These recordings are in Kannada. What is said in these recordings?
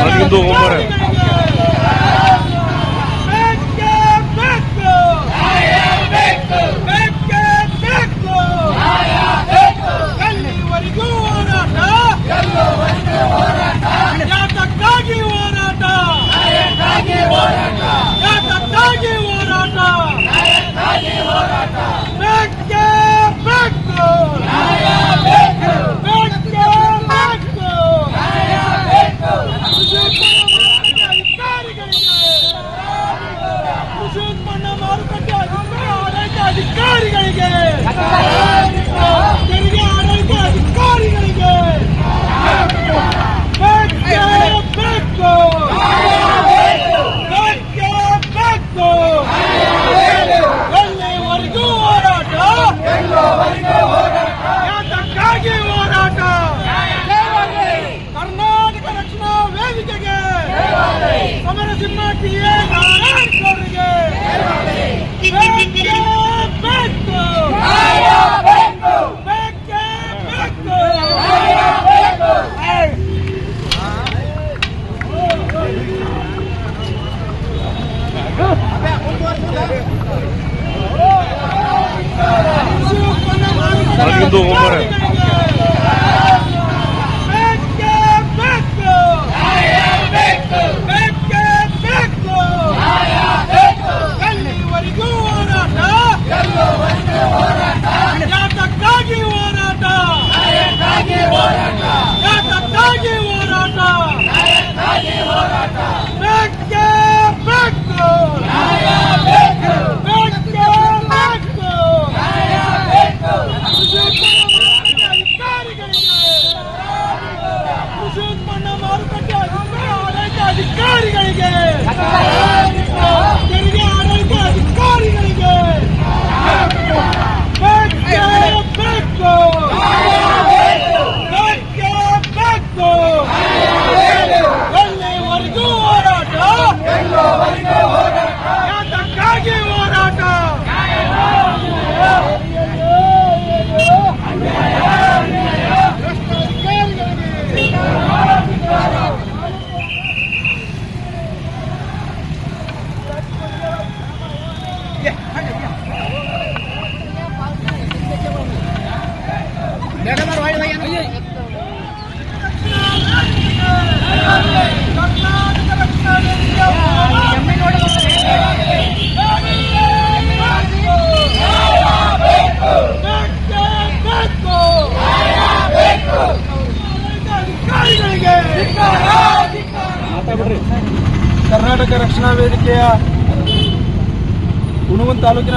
ಅಲ್ಲಿಂದು ಹೋಗ್ಬಾರೆ ಎಲ್ಲಿವರೆಗೂ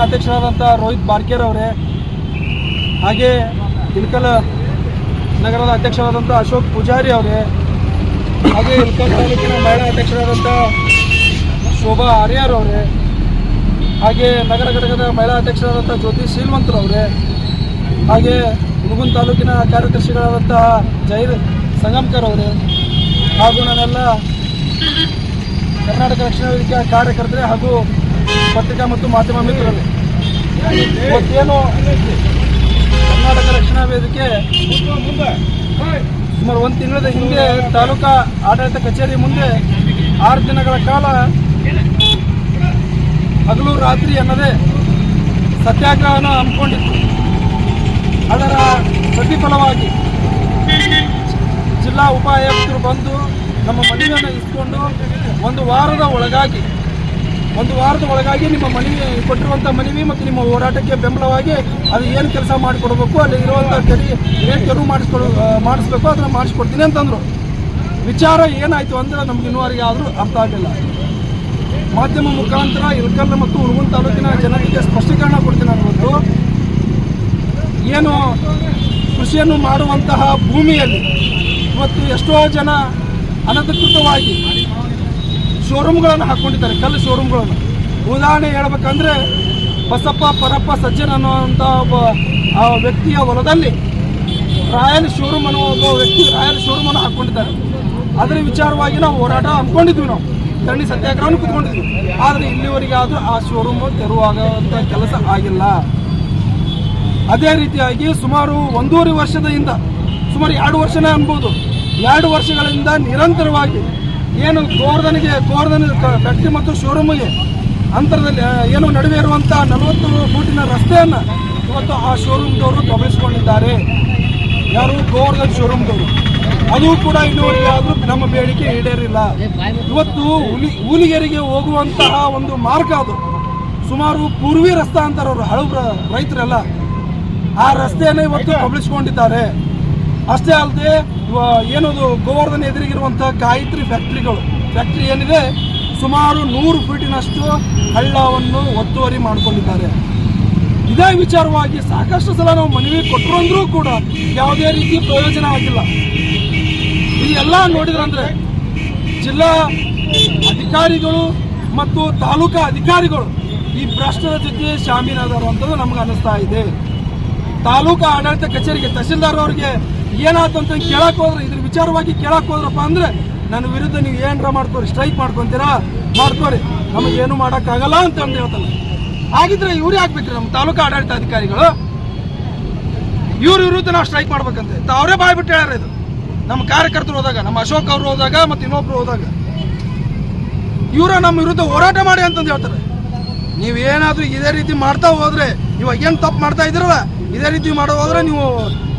ಅಧ್ಯಕ್ಷರಾದಂಥ ರೋಹಿತ್ ಬಾರ್ಕೇರ್ ಅವರೇ, ಹಾಗೆ ಇಲ್ಕಲ್ ನಗರದ ಅಧ್ಯಕ್ಷರಾದಂಥ ಅಶೋಕ್ ಪೂಜಾರಿ ಅವರೇ, ಹಾಗೆ ಇಲ್ಕಲ್ ತಾಲೂಕಿನ ಮಹಿಳಾ ಅಧ್ಯಕ್ಷರಾದಂಥ ಶೋಭಾ ಆರ್ಯಾರ್ ಅವರೇ, ಹಾಗೆ ನಗರ ಘಟಕದ ಮಹಿಳಾ ಅಧ್ಯಕ್ಷರಾದಂಥ ಜ್ಯೋತಿ ಅವರೇ, ಹಾಗೆ ಮುಗುನ್ ತಾಲೂಕಿನ ಕಾರ್ಯದರ್ಶಿಗಳಾದಂತಹ ಜೈರ್ ಸಂಗಮ್ಕರ್ ಅವರೇ, ಹಾಗೂ ನಾನೆಲ್ಲ ಕರ್ನಾಟಕ ರಕ್ಷಣಾ ವೇದಿಕೆಯ ಕಾರ್ಯಕರ್ತರೆ ಹಾಗೂ ಪತ್ರಿಕಾ ಮತ್ತು ಮಾಧ್ಯಮ ಮಿತ್ರರೇ ಇವತ್ತೇನು ಕರ್ನಾಟಕ ರಕ್ಷಣಾ ವೇದಿಕೆ ಸುಮಾರು ಒಂದು ತಿಂಗಳ ಹಿಂದೆ ತಾಲೂಕಾ ಆಡಳಿತ ಕಚೇರಿ ಮುಂದೆ ಆರು ದಿನಗಳ ಕಾಲ ಹಗಲು ರಾತ್ರಿ ಅನ್ನದೇ ಸತ್ಯಾಗ್ರಹನ ಹಮ್ಮಿಕೊಂಡಿತ್ತು. ಅದರ ಪ್ರತಿಫಲವಾಗಿ ಜಿಲ್ಲಾ ಉಪಾಯುಕ್ತರು ಬಂದು ನಮ್ಮ ಮನೆಯನ್ನು ಇಟ್ಕೊಂಡು ಒಂದು ವಾರದ ಒಳಗಾಗಿ ಒಂದು ವಾರದ ಒಳಗಾಗಿ ನಿಮ್ಮ ಮನವಿ ಕೊಟ್ಟಿರುವಂಥ ಮನವಿ ಮತ್ತು ನಿಮ್ಮ ಹೋರಾಟಕ್ಕೆ ಬೆಂಬಲವಾಗಿ ಅದು ಏನು ಕೆಲಸ ಮಾಡಿಕೊಡ್ಬೇಕು, ಅಲ್ಲಿ ಇರುವಂಥ ತೆರಿ ಏನು ತೆರವು ಮಾಡಿಸ್ಕೊಡ್ ಮಾಡಿಸ್ಬೇಕು ಅದನ್ನು ಮಾಡಿಸ್ಕೊಡ್ತೀನಿ ಅಂತಂದರು. ವಿಚಾರ ಏನಾಯಿತು ಅಂದರೆ ನಮ್ಗೆ ಇನ್ನೂವರೆಗೆ ಆದರೂ ಅರ್ಥ ಆಗಿಲ್ಲ. ಮಾಧ್ಯಮ ಮುಖಾಂತರ ಇಳಕಲ್ಲ ಮತ್ತು ಹುರುಗುನ್ ತಾಲೂಕಿನ ಜನರಿಗೆ ಸ್ಪಷ್ಟೀಕರಣ ಕೊಡ್ತೀನಿ ನಾನು ಇವತ್ತು. ಏನು ಕೃಷಿಯನ್ನು ಮಾಡುವಂತಹ ಭೂಮಿಯಲ್ಲಿ ಇವತ್ತು ಎಷ್ಟೋ ಜನ ಅನಧಿಕೃತವಾಗಿ ಶೋರೂಮ್ಗಳನ್ನು ಹಾಕ್ಕೊಂಡಿದ್ದಾರೆ ಕಲ್ಲು ಶೋರೂಮ್ಗಳನ್ನು ಉದಾಹರಣೆ ಹೇಳ್ಬೇಕಂದ್ರೆ, ಬಸಪ್ಪ ಪರಪ್ಪ ಸಜ್ಜನ್ ಅನ್ನುವಂಥ ಒಬ್ಬ, ಆ ವ್ಯಕ್ತಿಯ ಹೊಲದಲ್ಲಿ ರಾಯಲ್ ಶೋರೂಮ್ ಅನ್ನುವ ಒಬ್ಬ ವ್ಯಕ್ತಿ ರಾಯಲ್ ಶೋರೂಮ್ ಅನ್ನು ಹಾಕೊಂಡಿದ್ದಾರೆ. ಅದರ ವಿಚಾರವಾಗಿ ನಾವು ಹೋರಾಟ ಅಂದ್ಕೊಂಡಿದ್ವಿ ನಾವು. ಧರಣಿ ಸತ್ಯಾಗ್ರಹವನ್ನು ಕುತ್ಕೊಂಡಿದ್ವಿ. ಆದರೆ ಇಲ್ಲಿವರೆಗೆ ಆದರೂ ಆ ಶೋರೂಮ್ ತೆರವಾಗುವಂಥ ಕೆಲಸ ಆಗಿಲ್ಲ. ಅದೇ ರೀತಿಯಾಗಿ ಸುಮಾರು ಒಂದೂವರೆ ವರ್ಷದಿಂದ, ಸುಮಾರು ಎರಡು ವರ್ಷನೇ ಅನ್ಬೋದು. ಎರಡು ವರ್ಷಗಳಿಂದ ನಿರಂತರವಾಗಿ ಏನು ಗೋರ್ಧನಿಗೆ ಗೋರ್ಧನ ಕಟ್ಟಿ ಮತ್ತು ಶೋರೂಮಿಗೆ ಅಂತರದಲ್ಲಿ ಏನು ನಡುವೆ ಇರುವಂಥ ನಲವತ್ತು ಫೂಟಿನ ರಸ್ತೆಯನ್ನು ಇವತ್ತು ಆ ಶೋರೂಮ್ದವರು ಗಮನಿಸಿಕೊಂಡಿದ್ದಾರೆ. ಯಾರು ಗೋವರ್ಧನ್ ಶೋರೂಮ್ದವರು? ಅದು ಕೂಡ ಇನ್ನೂ ಆದರೂ ನಮ್ಮ ಬೇಡಿಕೆ ಈಡೇರಿಲ್ಲ. ಇವತ್ತು ಹುಲಿ ಹೂಲಿಗೆರಿಗೆ ಹೋಗುವಂತಹ ಒಂದು ಮಾರ್ಗ ಅದು. ಸುಮಾರು ಪೂರ್ವಿ ರಸ್ತೆ ಅಂತಾರವರು ಅವರು ಹಳಬ ರೈತರೆಲ್ಲ. ಆ ರಸ್ತೆಯನ್ನು ಇವತ್ತು ಕಬಳಿಸ್ಕೊಂಡಿದ್ದಾರೆ ಅಷ್ಟೇ ಅಲ್ಲದೆ ಏನದು, ಗೋವರ್ಧನ ಎದುರಿಗಿರುವಂಥ ಗಾಯತ್ರಿ ಫ್ಯಾಕ್ಟ್ರಿಗಳು ಫ್ಯಾಕ್ಟ್ರಿ ಏನಿದೆ, ಸುಮಾರು ನೂರು ಫೀಟಿನಷ್ಟು ಹಳ್ಳವನ್ನು ಒತ್ತುವರಿ ಮಾಡಿಕೊಂಡಿದ್ದಾರೆ. ಇದೇ ವಿಚಾರವಾಗಿ ಸಾಕಷ್ಟು ಸಲ ನಾವು ಮನವಿ ಕೊಟ್ಟರು ಕೂಡ ಯಾವುದೇ ರೀತಿ ಪ್ರಯೋಜನ ಆಗಿಲ್ಲ. ಈ ಎಲ್ಲ ನೋಡಿದ್ರಂದ್ರೆ ಜಿಲ್ಲಾ ಅಧಿಕಾರಿಗಳು ಮತ್ತು ತಾಲೂಕಾ ಅಧಿಕಾರಿಗಳು ಈ ಭ್ರಷ್ಟರ ಜೊತೆ ಶಾಮೀಲಾದರು ಅಂತದ್ದು ನಮ್ಗೆ ಅನಿಸ್ತಾ ಇದೆ. ತಾಲೂಕಾ ಆಡಳಿತ ಕಚೇರಿಗೆ ತಹಸೀಲ್ದಾರ್ ಅವ್ರಿಗೆ ಏನಾಯ್ತು ಅಂತ ಕೇಳಕ್ ಹೋದ್ರೆ, ಇದ್ರ ವಿಚಾರವಾಗಿ ಕೇಳಕ್ ಹೋದ್ರಪ್ಪ ಅಂದ್ರೆ, ನನ್ನ ವಿರುದ್ಧ ನೀವು ಏನರ ಮಾಡ್ಕೋರಿ ಸ್ಟ್ರೈಕ್ ಮಾಡ್ಕೊಂತೀರಾ ಮಾಡ್ಕೋರಿ ನಮಗೇನು ಮಾಡೋಕ್ಕಾಗಲ್ಲ ಅಂತ ಅಂದು ಹೇಳ್ತಾನೆ ಹಾಗಿದ್ರೆ ಇವ್ರು ಹಾಕ್ಬೇಕ್ರಿ ನಮ್ಮ ತಾಲೂಕು ಆಡಳಿತ ಅಧಿಕಾರಿಗಳು. ಇವ್ರ ವಿರುದ್ಧ ನಾವು ಸ್ಟ್ರೈಕ್ ಮಾಡ್ಬೇಕಂತೆ. ಅವರೇ ಬಾಯ್ಬಿಟ್ಟು ಹೇಳ್ಯಾರ ಇದು. ನಮ್ಮ ಕಾರ್ಯಕರ್ತರು ಹೋದಾಗ, ನಮ್ಮ ಅಶೋಕ್ ಅವರು ಹೋದಾಗ ಮತ್ತು ಇನ್ನೊಬ್ರು ಹೋದಾಗ. ಇವರ ನಮ್ಮ ವಿರುದ್ಧ ಹೋರಾಟ ಮಾಡಿ ಅಂತಂದು ಹೇಳ್ತಾರೆ. ನೀವೇನಾದ್ರೂ ಇದೇ ರೀತಿ ಮಾಡ್ತಾ ಹೋದ್ರೆ, ಇವಾಗ ಏನು ತಪ್ಪು ಮಾಡ್ತಾ ಇದ್ದೀರಲ್ಲ, ಇದೇ ರೀತಿ ಮಾಡೋ ಹೋದ್ರೆ ನೀವು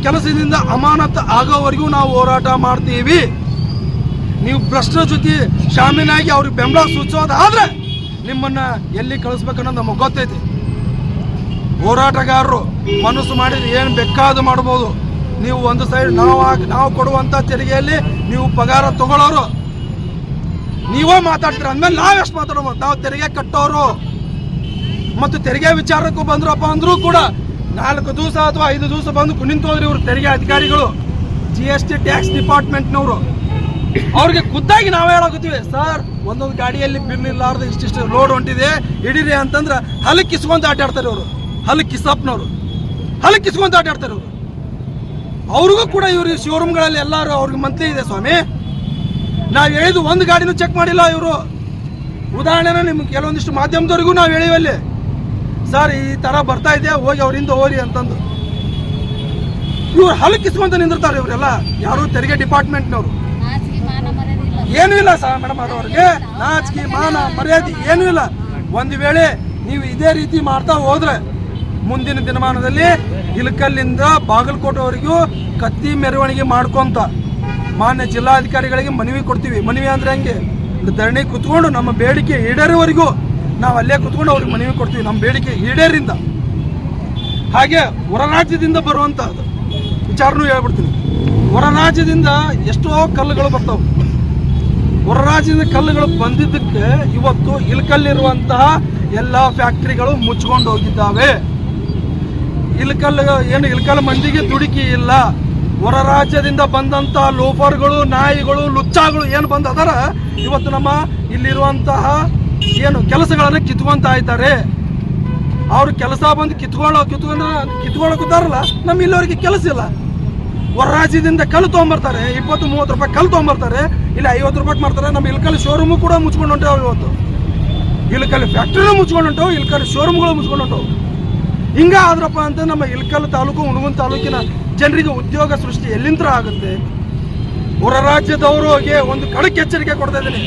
ಕೆಲಸದಿಂದ ಅಮಾನತ್ ಆಗೋವರೆಗೂ ನಾವು ಹೋರಾಟ ಮಾಡ್ತೀವಿ. ನೀವು ಭ್ರಷ್ಟರ ಜೊತೆ ಶಾಮೀನಾಗಿ ಅವ್ರಿಗೆ ಬೆಂಬಲ ಸೂಚಿಸೋದಾದ್ರೆ ನಿಮ್ಮನ್ನ ಎಲ್ಲಿ ಕಳಿಸ್ಬೇಕನ್ನೋದು ನಮಗೆ ಗೊತ್ತೈತಿ. ಹೋರಾಟಗಾರರು ಮನಸ್ಸು ಮಾಡಿದ್ರೆ ಏನು ಬೇಕಾದ ಮಾಡ್ಬೋದು. ನೀವು ಒಂದು ಸೈಡ್ ನಾವು ನಾವು ಕೊಡುವಂಥ ತೆರಿಗೆಯಲ್ಲಿ ನೀವು ಪಗಾರ ತಗೊಳ್ಳೋರು. ನೀವೇ ಮಾತಾಡ್ತೀರ, ಅಂದ್ಮೇಲೆ ನಾವೆಷ್ಟು ಮಾತಾಡೋದು ನಾವು ತೆರಿಗೆ ಕಟ್ಟೋರು. ಮತ್ತು ತೆರಿಗೆ ವಿಚಾರಕ್ಕೂ ಬಂದ್ರಪ್ಪ ಅಂದ್ರೂ ಕೂಡ ನಾಲ್ಕು ದಿವಸ ಅಥವಾ ಐದು ದಿವಸ ಬಂದು ಕುಣಿತು ಹೋದ್ರಿ ಇವರು ತೆರಿಗೆ ಅಧಿಕಾರಿಗಳು ಜಿ ಎಸ್ ಟಿ ಟ್ಯಾಕ್ಸ್ ಡಿಪಾರ್ಟ್ಮೆಂಟ್ನವರು ಅವ್ರಿಗೆ ಖುದ್ದಾಗಿ ನಾವೇ ಹೇಳಾಗುತ್ತೀವಿ ಸರ್, ಒಂದೊಂದು ಗಾಡಿಯಲ್ಲಿ ಬಿಲ್ ಇಲ್ಲಾರ್ದು ಇಷ್ಟಿಷ್ಟು ಲೋಡ್ ಹೊಂಟಿದೆ, ಹಿಡೀರಿ ಅಂತಂದ್ರೆ ಹಲಕ್ ಕಿಸ್ಕೊಂತ ಆಟಾಡ್ತಾರೆ ಅವರು. ಹಲಕ್ ಕಿಸಪ್ನವರು ಹಲಕ್ ಕಿಸ್ಕೊಂತ ಆಟಾಡ್ತಾರೆ ಅವರು. ಅವ್ರಿಗೂ ಕೂಡ ಇವರು ಶೋರೂಮ್ಗಳಲ್ಲಿ ಎಲ್ಲರೂ ಅವ್ರಿಗೆ ಮಂತ್ಲಿ ಇದೆ ಸ್ವಾಮಿ. ನಾವು ಹೇಳಿದ್ದು ಒಂದು ಗಾಡಿನೂ ಚೆಕ್ ಮಾಡಿಲ್ಲ ಇವರು. ಉದಾಹರಣೆನ ನಿಮ್ಗೆ ಕೆಲವೊಂದಿಷ್ಟು ಮಾಧ್ಯಮದವರೆಗೂ ನಾವು ಹೇಳಿವಲ್ಲಿ. ಸರ್ ಈ ತರ ಬರ್ತಾ ಇದೆಯಾ ಹೋಗಿ ಅವರಿಂದ ಹೋರಿ ಅಂತಂದು ಇವ್ರು ಹಲಕಿಸ್ಕೊಂತ ನಿಂದಿರ್ತಾರೆ ಇವರೆಲ್ಲ. ಯಾರು ತೆರಿಗೆ ಡಿಪಾರ್ಟ್ಮೆಂಟ್ನವರು. ನವರು ಮಾನ ಮರ್ಯಾದೆ ಇಲ್ಲ. ಏನೂ ಇಲ್ಲ ಸರ್ ಮೇಡಮ್ ಅವ್ರಿಗೆ. ನಾಚಿಕೆ ಮಾನ ಮರ್ಯಾದೆ ಏನೂ ಇಲ್ಲ. ಒಂದು ವೇಳೆ ನೀವು ಇದೇ ರೀತಿ ಮಾಡ್ತಾ ಹೋದ್ರೆ ಮುಂದಿನ ದಿನಮಾನದಲ್ಲಿ ಇಲಕಲ್ಲಿಂದ ಬಾಗಲಕೋಟೆವರೆಗೂ ಕತ್ತಿ ಮೆರವಣಿಗೆ ಮಾಡ್ಕೊಂತ ಮಾನ್ಯ ಜಿಲ್ಲಾಧಿಕಾರಿಗಳಿಗೆ ಮನವಿ ಕೊಡ್ತೀವಿ. ಮನವಿ ಅಂದ್ರೆ ಹಂಗೆ? ಧರಣಿ ಕುತ್ಕೊಂಡು ನಮ್ಮ ಬೇಡಿಕೆ ಈಡೇರುವವರೆಗೂ ನಾವು ಅಲ್ಲೇ ಕುತ್ಕೊಂಡು ಅವ್ರಿಗೆ ಮನವಿ ಕೊಡ್ತೀವಿ ನಮ್ಮ ಬೇಡಿಕೆ ಈಡೇರಿಂದ. ಹಾಗೆ ಹೊರರಾಜ್ಯದಿಂದ ರಾಜ್ಯದಿಂದ ಬರುವಂತಹದ್ದು ವಿಚಾರನೂ ಹೇಳ್ಬಿಡ್ತೀನಿ. ಹೊರ ರಾಜ್ಯದಿಂದ ಎಷ್ಟೋ ಕಲ್ಲುಗಳು ಬರ್ತಾವೆ. ಹೊರ ರಾಜ್ಯದಿಂದ ಕಲ್ಲುಗಳು ಬಂದಿದ್ದಕ್ಕೆ ಇವತ್ತು ಇಲ್ಕಲ್ಲಿರುವಂತಹ ಎಲ್ಲ ಫ್ಯಾಕ್ಟ್ರಿಗಳು ಮುಚ್ಕೊಂಡು ಹೋಗಿದ್ದಾವೆ. ಇಲ್ಕಲ್ ಏನು ಇಲ್ಕಲ್ ಮಂದಿಗೆ ದುಡುಕಿ ಇಲ್ಲ. ಹೊರ ರಾಜ್ಯದಿಂದ ಬಂದಂತಹ ಲೋಫರ್ಗಳು, ನಾಯಿಗಳು, ಲುಚ್ಚಾಗಳು ಏನು ಬಂದದಾರ, ಇವತ್ತು ನಮ್ಮ ಇಲ್ಲಿರುವಂತಹ ಏನು ಕೆಲಸಗಳನ್ನ ಕಿತ್ಕೊಂತ ಇದ್ದಾರೆ. ಅವ್ರ ಕೆಲಸ ಬಂದು ಕಿತ್ಕೊಳ್ಳೋ ಕಿತ್ಕೊಂಡ ಕಿತ್ಕೊಳ್ಳೋಕಿದ್ದಾರಲ್ಲ ನಮ್ಮ ಇಲ್ಲಿವರೆಗೆ ಕೆಲಸ ಇಲ್ಲ. ಹೊರ ರಾಜ್ಯದಿಂದ ಕಲ್ಲು ತೊಗೊಂಬರ್ತಾರೆ, ಇಪ್ಪತ್ತು, ಮೂವತ್ತು ರೂಪಾಯಿ ಕಲ್ಲು ತೊಗೊಂಬರ್ತಾರೆ, ಇಲ್ಲಿ ಐವತ್ತು ರೂಪಾಯಿ ಮಾಡ್ತಾರೆ. ನಮ್ಮ ಇಲ್ಕಲ್ಲಿ ಶೋರೂಮು ಕೂಡ ಮುಚ್ಕೊಂಡು ಹೊಂಟೇವೆ ಇವತ್ತು. ಇಲ್ಕಲ್ಲಿ ಫ್ಯಾಕ್ಟ್ರಿನೂ ಮುಚ್ಕೊಂಡು ಹೊಂಟವು ಇಲ್ಕಲ್ ಶೋರೂಮ್ಗಳು ಮುಚ್ಕೊಂಡು ಹೊಂಟವು ಹಿಂಗ ಆದ್ರಪ್ಪ ಅಂತ ನಮ್ಮ ಇಲ್ಕಲ್ ತಾಲೂಕು ಹುಣಗುನ್ ತಾಲೂಕಿನ ಜನರಿಗೆ ಉದ್ಯೋಗ ಸೃಷ್ಟಿ ಎಲ್ಲಿಂದ್ರ ಆಗುತ್ತೆ? ಹೊರ ರಾಜ್ಯದವರಿಗೆ ಒಂದು ಕಡಕ್ಕೆ ಎಚ್ಚರಿಕೆ ಕೊಡ್ತಾ ಇದ್ದೀನಿ.